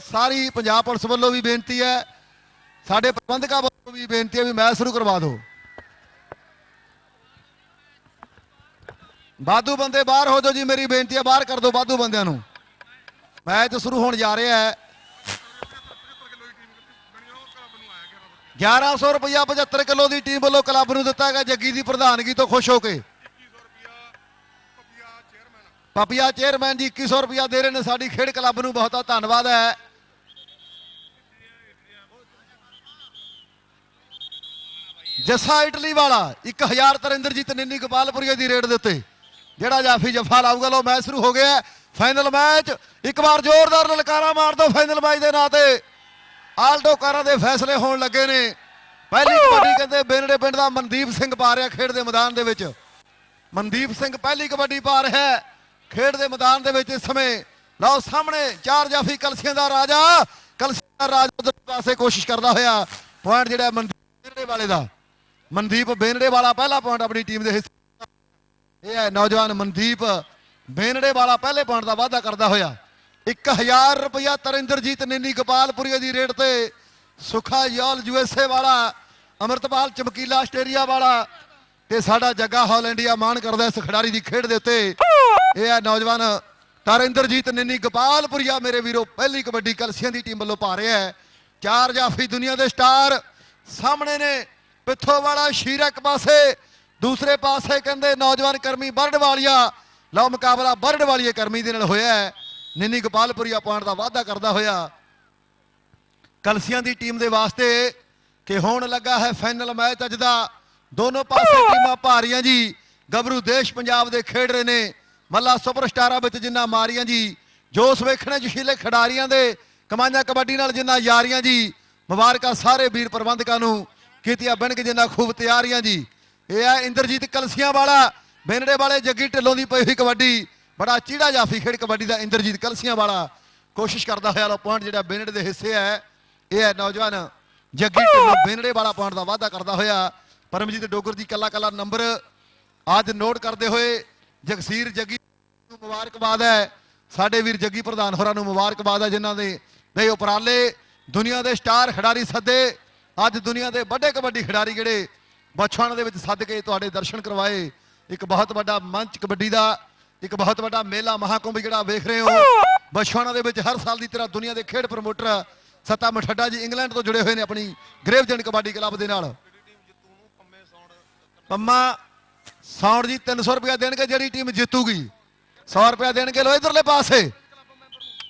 ਸਾਰੀ Punjab police ਵੱਲੋਂ ਵੀ ਬੇਨਤੀ ਹੈ, ਸਾਡੇ ਪ੍ਰਬੰਧਕਾਂ ਵੱਲੋਂ ਵੀ ਬੇਨਤੀ ਹੈ ਵੀ ਮੈਚ ਸ਼ੁਰੂ ਕਰਵਾ ਦਿਓ। ਬਾਦੂ ਬੰਦੇ ਬਾਹਰ ਹੋ ਜਾਓ ਜੀ, ਮੇਰੀ ਬੇਨਤੀ ਹੈ ਬਾਹਰ ਕਰ ਦਿਓ ਬਾਦੂ ਬੰਦਿਆਂ ਨੂੰ। ਮੈਚ ਸ਼ੁਰੂ ਹੋਣ ਜਾ ਰਿਹਾ ਹੈ। 1100 ਰੁਪਇਆ 75 ਕਿਲੋ ਦੀ ਟੀਮ ਵੱਲੋਂ ਕਲੱਬ ਨੂੰ ਦਿੱਤਾ ਗਿਆ, ਜੱਗੀ ਦੀ ਪ੍ਰਧਾਨਗੀ ਤੋਂ ਖੁਸ਼ ਹੋ ਕੇ। ਪਪੀਆ ਚੇਅਰਮੈਨ ਜੀ 2100 ਰੁਪਇਆ ਦੇ ਰਹੇ ਨੇ ਸਾਡੀ ਖੇਡ ਕਲੱਬ ਨੂੰ, ਬਹੁਤਾ ਧੰਨਵਾਦ ਹੈ। ਜੱਸਾ ਇਟਲੀ ਵਾਲਾ 1000 ਤਰਿੰਦਰਜੀਤ ਨਿੰਨੀ ਗੋਪਾਲਪੁਰੀਆ ਦੀ ਰੇਡ ਦੇ ਉੱਤੇ। ਜਿਹੜਾ ਜਾਫੀ ਜਫਾ ਲਾਊਗਾ ਲੋ ਮੈਚ ਸ਼ੁਰੂ ਹੋ ਗਿਆ ਫਾਈਨਲ ਮੈਚ, ਇੱਕ ਵਾਰ ਜ਼ੋਰਦਾਰ ਲਲਕਾਰਾ ਮਾਰ ਦਿਓ ਫਾਈਨਲ ਮੈਚ ਦੇ ਨਾਂ ਤੇ। ਆਲਟੋ ਕਾਰਾਂ ਦੇ ਫੈਸਲੇ ਹੋਣ ਲੱਗੇ ਨੇ। ਪਹਿਲੀ ਕਬੱਡੀ ਕਹਿੰਦੇ ਬੇਨੜੇ ਪਿੰਡ ਦਾ ਮਨਦੀਪ ਸਿੰਘ ਪਾ ਰਿਹਾ ਖੇਡ ਦੇ ਮੈਦਾਨ ਦੇ ਵਿੱਚ। ਮਨਦੀਪ ਸਿੰਘ ਪਹਿਲੀ ਕਬੱਡੀ ਪਾ ਰਿਹਾ ਹੈ। ਖੇਡ ਦੇ ਮੈਦਾਨ ਦੇ ਵਿੱਚ ਇਸ ਸਮੇਂ ਲਓ ਸਾਹਮਣੇ ਚਾਰ ਜਾਫੀ ਕਲਸੀਆਂ ਦਾ ਰਾਜਾ, ਕਲਸੀਆਂ ਦਾ ਰਾਜਾ ਉਧਰ ਪਾਸੇ ਕੋਸ਼ਿਸ਼ ਕਰਦਾ ਹੋਇਆ ਪੁਆਇੰਟ ਜਿਹੜਾ ਮਨਦੀਪ ਬੇਨੜੇ ਵਾਲੇ ਦਾ। ਮਨਦੀਪ ਬੇਨੜੇ ਵਾਲਾ ਪਹਿਲਾ ਪੁਆਇੰਟ ਆਪਣੀ ਟੀਮ ਦੇ ਹਿੱਸੇ ਇਹ ਹੈ ਨੌਜਵਾਨ ਮਨਦੀਪ ਬੇਨੜੇ ਵਾਲਾ ਪਹਿਲੇ ਪੁਆਇੰਟ ਦਾ ਵਾਅਦਾ ਕਰਦਾ ਹੋਇਆ। 1000 ਰੁਪਇਆ ਤਰਿੰਦਰਜੀਤ ਨੇਨੀ ਗੋਪਾਲਪੁਰੀਆ ਦੀ ਰੇਟ ਤੇ ਸੁਖਾ ਯਾਲ ਯੂਐਸਏ ਵਾਲਾ, ਅਮਰਤਪਾਲ ਚਮਕੀਲਾ ਆਸਟ੍ਰੇਲੀਆ ਵਾਲਾ ਤੇ ਸਾਡਾ ਜੱਗਾ ਹਾਲ ਇੰਡੀਆ ਮਾਣ ਕਰਦਾ ਇਸ ਖਿਡਾਰੀ ਦੀ ਖੇਡ ਦੇ ਉੱਤੇ। ਇਹ ਹੈ ਨੌਜਵਾਨ ਤਰਿੰਦਰਜੀਤ ਨੇਨੀ ਗੋਪਾਲਪੁਰੀਆ ਮੇਰੇ ਵੀਰੋ ਪਹਿਲੀ ਕਬੱਡੀ ਕਲਸੀਆਂ ਦੀ ਟੀਮ ਵੱਲੋਂ ਪਾ ਰਿਹਾ ਹੈ। ਚਾਰ ਜਾਫੀ ਦੁਨੀਆ ਦੇ ਸਟਾਰ ਸਾਹਮਣੇ ਨੇ ਪਿੱਥੋਂ ਵਾਲਾ ਸ਼ੀਰਾ ਇੱਕ ਪਾਸੇ ਦੂਸਰੇ ਪਾਸੇ ਕਹਿੰਦੇ ਨੌਜਵਾਨ ਕਰਮੀ ਬਰਡ ਵਾਲੀਆ ਲਓ ਮੁਕਾਬਲਾ ਬਰਡ ਵਾਲੀਏ ਕਰਮੀ ਦੇ ਨਾਲ ਹੋਇਆ ਹੈ। ਨਿੰਨੀ ਗੋਪਾਲਪੁਰੀਆ ਪੁਆਇੰਟ ਦਾ ਵਾਅਦਾ ਕਰਦਾ ਹੋਇਆ। ਕਲਸੀਆਂ ਦੀ ਟੀਮ ਦੇ ਵਾਸਤੇ ਕਿ ਹੋਣ ਲੱਗਾ ਹੈ ਫਾਈਨਲ ਮੈਚ ਅੱਜ ਦਾ। ਦੋਨੋਂ ਪਾਸੇ ਟੀਮਾਂ ਭਾਰੀਆਂ ਜੀ। ਗੱਭਰੂ ਦੇਸ਼ ਪੰਜਾਬ ਦੇ ਖੇਡ ਰਹੇ ਨੇ। ਮੱਲਾ ਸੁਪਰਸਟਾਰਾਂ ਵਿੱਚ ਜਿੰਨਾ ਮਾਰੀਆਂ ਜੀ, ਜੋਸ਼ ਵੇਖਣੇ ਜਸ਼ੀਲੇ ਖਿਡਾਰੀਆਂ ਦੇ, ਕਮਾਈਆਂ ਕਬੱਡੀ ਨਾਲ ਜਿੰਨਾ ਯਾਰੀਆਂ ਜੀ, ਮੁਬਾਰਕਾਂ ਸਾਰੇ ਵੀਰ ਪ੍ਰਬੰਧਕਾਂ ਨੂੰ, ਕੀਤੀਆਂ ਬਣ ਕੇ ਜਿੰਨਾ ਖੂਬ ਤਿਆਰੀਆਂ ਜੀ। ਇਹ ਹੈ ਇੰਦਰਜੀਤ ਕਲਸੀਆਂ ਵਾਲਾ, ਬੇਨੜੇ ਵਾਲੇ ਜੱਗੀ ਢਿੱਲੋਂ ਦੀ ਪਈ ਹੋਈ ਕਬੱਡੀ, ਬੜਾ ਚੀੜਾ ਜਾਫੀ ਖੇਡ ਕਬੱਡੀ ਦਾ ਇੰਦਰਜੀਤ ਕਲਸੀਆਂ ਵਾਲਾ। ਕੋਸ਼ਿਸ਼ ਕਰਦਾ ਹੋਇਆ ਲੋ ਪੁਆਇੰਟ ਜਿਹੜਾ ਬੇਨੜੇ ਦੇ ਹਿੱਸੇ ਹੈ, ਇਹ ਹੈ ਨੌਜਵਾਨ ਜੱਗੀ ਢਿੱਲੋਂ ਬੇਨੜੇ ਵਾਲਾ ਪੁਆਇੰਟ ਦਾ ਵਾਅਦਾ ਕਰਦਾ ਹੋਇਆ। ਪਰਮਜੀਤ ਡੋਗਰ ਜੀ ਕੱਲਾ ਕੱਲਾ ਨੰਬਰ ਅੱਜ ਨੋਟ ਕਰਦੇ ਹੋਏ ਜਗਸੀਰ ਜੱਗੀ ਨੂੰ ਮੁਬਾਰਕਬਾਦ ਹੈ। ਸਾਡੇ ਵੀਰ ਜੱਗੀ ਪ੍ਰਧਾਨ ਹੋਰਾਂ ਨੂੰ ਮੁਬਾਰਕਬਾਦ ਹੈ ਜਿਨ੍ਹਾਂ ਦੇ ਦੇ ਉਪਰਾਲੇ। ਦੁਨੀਆ ਦੇ ਸਟਾਰ ਖਿਡਾਰੀ ਸੱਦੇ। ਅੱਜ ਦੁਨੀਆ ਦੇ ਵੱਡੇ ਕਬੱਡੀ ਖਿਡਾਰੀ ਜਿਹੜੇ ਬਚਪਨ ਦੇ ਵਿੱਚ ਸੱਦ ਕੇ ਤੁਹਾਡੇ ਦਰਸ਼ਨ ਕਰਵਾਏ। ਇੱਕ ਬਹੁਤ ਵੱਡਾ ਮੰਚ ਕਬੱਡੀ ਦਾ, ਇੱਕ ਬਹੁਤ ਵੱਡਾ ਮੇਲਾ ਮਹਾਕੁੰਭ ਜਿਹੜਾ ਵੇਖ ਰਹੇ ਹੋ। ਬਛਵਾਣਾ ਦੇ ਵਿੱਚ ਹਰ ਸਾਲ ਦੀ ਤਰ੍ਹਾਂ ਦੁਨੀਆ ਦੇ ਖੇਡ ਪ੍ਰਮੋਟਰ ਸਤਾ ਮਠੱਡਾ ਜੀ ਇੰਗਲੈਂਡ ਤੋਂ ਜੁੜੇ ਹੋਏ ਨੇ ਆਪਣੀ ਗ੍ਰੇਵਜਨ ਕਬੱਡੀ ਕਲੱਬ ਦੇ ਨਾਲ। ਪੰਮਾ ਸੌਂਡ ਜੀ 300 ਰੁਪਇਆ ਦੇਣਗੇ ਜਿਹੜੀ ਟੀਮ ਜਿੱਤੂਗੀ। 100 ਰੁਪਇਆ ਦੇਣਗੇ ਲੋ ਇਧਰਲੇ ਪਾਸੇ।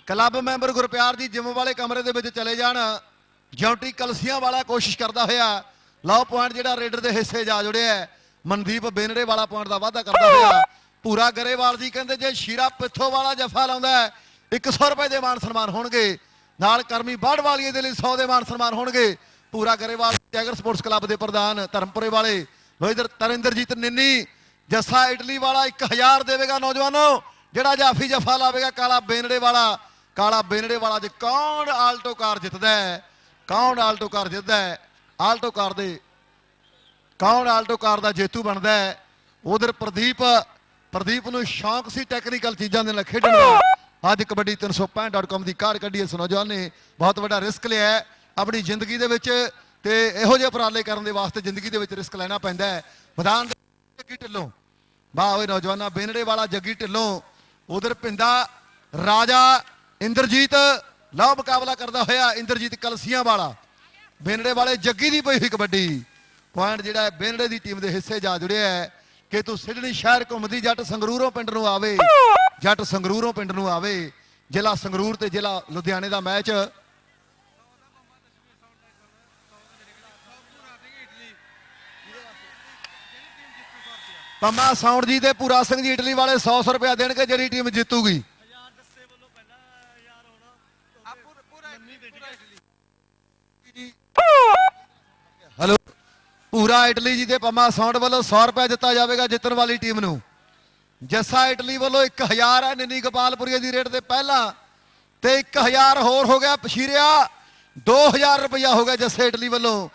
ਕਲੱਬ ਮੈਂਬਰ ਗੁਰਪਿਆਰ ਜੀ ਜਿਮ ਵਾਲੇ ਕਮਰੇ ਦੇ ਵਿੱਚ ਚਲੇ ਜਾਣ। ਜੌਂਟੀ ਕਲਸੀਆਂ ਵਾਲਾ ਕੋਸ਼ਿਸ਼ ਕਰਦਾ ਹੋਇਆ। ਲਓ ਪੁਆਇੰਟ ਜਿਹੜਾ ਰੇਡਰ ਦੇ ਹਿੱਸੇ ਜਾ ਜੁੜਿਆ ਮਨਦੀਪ ਬੇਨੜੇ ਵਾਲਾ ਪੁਆਇੰਟ ਦਾ ਵਾਅਦਾ ਕਰਦਾ ਹੋਇਆ। ਪੂਰਾ ਗਰੇਵਾਲ ਜੀ ਕਹਿੰਦੇ ਜੇ ਸ਼ੀਰਾ ਪਿੱਥੋਂ ਵਾਲਾ ਜਫਾ ਲਾਉਂਦਾ ਹੈ, 100 ਰੁਪਏ ਦੇ ਮਾਨ ਸਨਮਾਨ ਹੋਣਗੇ। ਨਾਲ ਕਰਮੀ ਬਾੜ ਵਾਲੀਏ ਦੇ ਲਈ 100 ਦੇ ਮਾਨ ਸਨਮਾਨ ਹੋਣਗੇ। ਪੂਰਾ ਗਰੇਵਾਲ ਟਾਈਗਰ ਸਪੋਰਟਸ ਕਲੱਬ ਦੇ ਪ੍ਰਧਾਨ ਧਰਮਪੁਰੇ ਵਾਲੇ। ਲੋ ਇਧਰ ਤਰਿੰਦਰਜੀਤ ਨਿੰਨੀ। ਜੱਸਾ ਇਟਲੀ ਵਾਲਾ 1000 ਦੇਵੇਗਾ ਨੌਜਵਾਨੋ, ਜਿਹੜਾ ਜਾਫੀ ਜਫਾ ਲਾਵੇਗਾ ਕਾਲਾ ਬੇਨੜੇ ਵਾਲਾ। ਕਾਲਾ ਬੇਨੜੇ ਵਾਲਾ ਅੱਜ ਕੌਣ ਆਲਟੋ ਕਾਰ ਜਿੱਤਦਾ ਹੈ? ਕੌਣ ਆਲਟੋ ਕਾਰ ਜਿੱਤਦਾ ਹੈ? ਆਲਟੋ ਕਾਰ ਦੇ ਕੌਣ ਆਲਟੋ ਕਾਰ ਦਾ ਜੇਤੂ ਬਣਦਾ ਹੈ? ਉਧਰ ਪ੍ਰਦੀਪ ਪ੍ਰਦੀਪ ਨੂੰ ਸ਼ੌਂਕ ਸੀ ਟੈਕਨੀਕਲ ਚੀਜ਼ਾਂ ਦੇ ਨਾਲ ਖੇਡਣ ਦਾ। ਅੱਜ ਕਬੱਡੀ 365.com ਦੀ ਕਾਰ ਕੱਢੀ ਇਸ ਨੌਜਵਾਨ ਨੇ। ਬਹੁਤ ਵੱਡਾ ਰਿਸਕ ਲਿਆ ਹੈ ਆਪਣੀ ਜ਼ਿੰਦਗੀ ਦੇ ਵਿੱਚ ਤੇ ਇਹੋ ਜਿਹੇ ਉਪਰਾਲੇ ਕਰਨ ਦੇ ਵਾਸਤੇ ਜ਼ਿੰਦਗੀ ਦੇ ਵਿੱਚ ਰਿਸਕ ਲੈਣਾ ਪੈਂਦਾ ਹੈ। ਮੈਦਾਨ ਜੱਗੀ ਢਿੱਲੋਂ। ਵਾਹ ਓਏ ਨੌਜਵਾਨਾ, ਬੇਨੜੇ ਵਾਲਾ ਜੱਗੀ ਢਿੱਲੋਂ। ਉਧਰ ਪਿੰਦਾ ਰਾਜਾ ਇੰਦਰਜੀਤ ਲਓ ਮੁਕਾਬਲਾ ਕਰਦਾ ਹੋਇਆ ਇੰਦਰਜੀਤ ਕਲਸੀਆਂ ਵਾਲਾ। ਬੇਨੜੇ ਵਾਲੇ ਜੱਗੀ ਦੀ ਪਈ ਹੋਈ ਕਬੱਡੀ। ਪੁਆਇੰਟ ਜਿਹੜਾ ਹੈ, ਬੇਨੜੇ ਦੀ ਟੀਮ ਦੇ ਹਿੱਸੇ ਜਾ ਜੁੜਿਆ ਹੈ। ਕਿ ਤੂੰ ਸਿਡਨੀ ਸ਼ਹਿਰ ਘੁੰਮਦੀ, ਜੱਟ ਸੰਗਰੂਰੋਂ ਪਿੰਡ ਨੂੰ ਆਵੇ। ਜੱਟ ਸੰਗਰੂਰੋਂ ਪਿੰਡ ਨੂੰ ਆਵੇ। ਜ਼ਿਲ੍ਹਾ ਸੰਗਰੂਰ ਤੇ ਜ਼ਿਲ੍ਹਾ ਲੁਧਿਆਣੇ ਦਾ ਮੈਚ। ਪੰਮਾ ਸਾਊਂਡ ਜੀ ਤੇ ਪੂਰਾ ਸਿੰਘ ਜੀ ਇਟਲੀ ਵਾਲੇ 100 100 ਦੇਣਗੇ, ਜਿਹੜੀ ਟੀਮ ਜਿੱਤੂਗੀ। ਹਲੋ, ਪੂਰਾ ਇਟਲੀ ਜੀ ਦੇ ਪੰਮਾ ਸਾਊਂਡ ਵੱਲੋਂ 100 ਰੁਪਏ ਦਿੱਤਾ ਜਾਵੇਗਾ ਜਿੱਤਣ ਵਾਲੀ ਟੀਮ ਨੂੰ। ਜੱਸਾ ਇਟਲੀ ਵੱਲੋਂ 1000 ਹੈ ਨਿੰਨੀ ਗੋਪਾਲਪੁਰੀਆ ਦੀ ਰੇਟ ਤੇ ਪਹਿਲਾਂ। ਤੇ 1000 ਹੋਰ ਹੋ ਗਿਆ ਪਸ਼ੀਰਿਆ 2000 ਰੁਪਇਆ ਹੋ ਗਿਆ ਜੱਸੇ ਇਟਲੀ ਵੱਲੋਂ।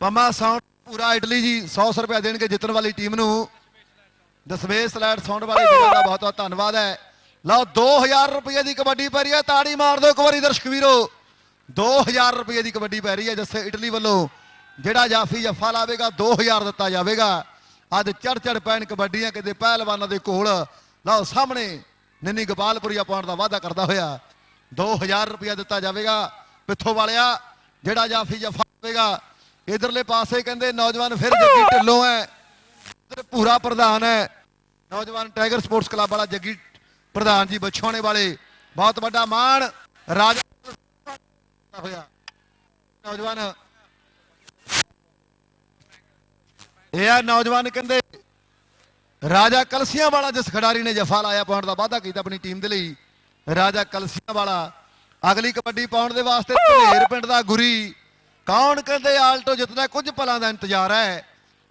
ਪੰਮਾ ਸਾਊਂਡ ਪੂਰਾ ਇਟਲੀ ਜੀ 100 ਰੁਪਏ ਦੇਣਗੇ ਜਿੱਤਣ ਵਾਲੀ ਟੀਮ ਨੂੰ। ਦਸਵੇਸ਼ ਸਲਾਈਡ ਸਾਊਂਡ ਵਾਲੇ ਵੀਰਾਂ ਦਾ ਬਹੁਤ ਬਹੁਤ ਧੰਨਵਾਦ ਹੈ। ਲਓ 2000 ਰੁਪਏ ਦੀ ਕਬੱਡੀ ਪੈ ਰਹੀ ਹੈ, ਤਾੜੀ ਮਾਰ ਦਿਓ ਇੱਕ ਵਾਰੀ ਦਰਸ਼ਕ ਵੀਰੋ। 2000 ਰੁਪਏ ਦੀ ਕਬੱਡੀ ਪੈ ਰਹੀ ਹੈ ਜੱਸੇ ਇਟਲੀ ਵੱਲੋਂ। ਜਿਹੜਾ ਜਾਫੀ ਜੱਫਾ ਲਾਵੇਗਾ 2000 ਦਿੱਤਾ ਜਾਵੇਗਾ। ਅੱਜ ਚੜ ਚੜ ਪੈਣ ਕਬੱਡੀਆਂ ਕਿਤੇ ਪਹਿਲਵਾਨਾਂ ਦੇ ਕੋਲ। ਲਓ, ਸਾਹਮਣੇ ਨਿੰਨੀ ਗੋਪਾਲਪੁਰੀਆ ਪਾਉਣ ਦਾ ਵਾਅਦਾ ਕਰਦਾ ਹੋਇਆ। 2000 ਰੁਪਇਆ ਦਿੱਤਾ ਜਾਵੇਗਾ। ਪਿੱਥੋਂ ਵਾਲਿਆ, ਜਿਹੜਾ ਜਾਫੀ ਜੱਫਾ ਲਾਵੇਗਾ ਇਧਰਲੇ ਪਾਸੇ ਕਹਿੰਦੇ ਨੌਜਵਾਨ ਫਿਰ ਜੱਗੀ ਢਿੱਲੋਂ ਹੈ। ਇੱਧਰ ਪੂਰਾ ਪ੍ਰਧਾਨ ਹੈ। ਨੌਜਵਾਨ ਟਾਈਗਰ ਸਪੋਰਟਸ ਕਲੱਬ ਵਾਲਾ ਜੱਗੀ ਪ੍ਰਧਾਨ ਜੀ ਬਛਾਉਣੇ ਵਾਲੇ। ਬਹੁਤ ਵੱਡਾ ਮਾਣ। ਰਾਜਾ ਹੋਇਆ। ਨੌਜਵਾਨ। ਇਹ ਆ ਨੌਜਵਾਨ ਕਹਿੰਦੇ, ਰਾਜਾ ਕਲਸੀਆਂ ਵਾਲਾ ਜਿਸ ਖਿਡਾਰੀ ਨੇ ਜਫਾ ਲਾਇਆ ਪਾਉਣ ਦਾ ਵਾਅਦਾ ਕੀਤਾ ਆਪਣੀ ਟੀਮ ਦੇ ਲਈ। ਰਾਜਾ ਕਲਸੀਆਂ ਵਾਲਾ ਅਗਲੀ ਕਬੱਡੀ ਪਾਉਣ ਦੇ ਵਾਸਤੇ ਧਲੇਰ ਪਿੰਡ ਦਾ ਗੁਰੀ। ਕੌਣ ਕਹਿੰਦੇ ਆਲਟੋ ਜਿੱਤਦਾ ਕੁਝ ਪਲਾਂ ਦਾ ਇੰਤਜ਼ਾਰ ਹੈ।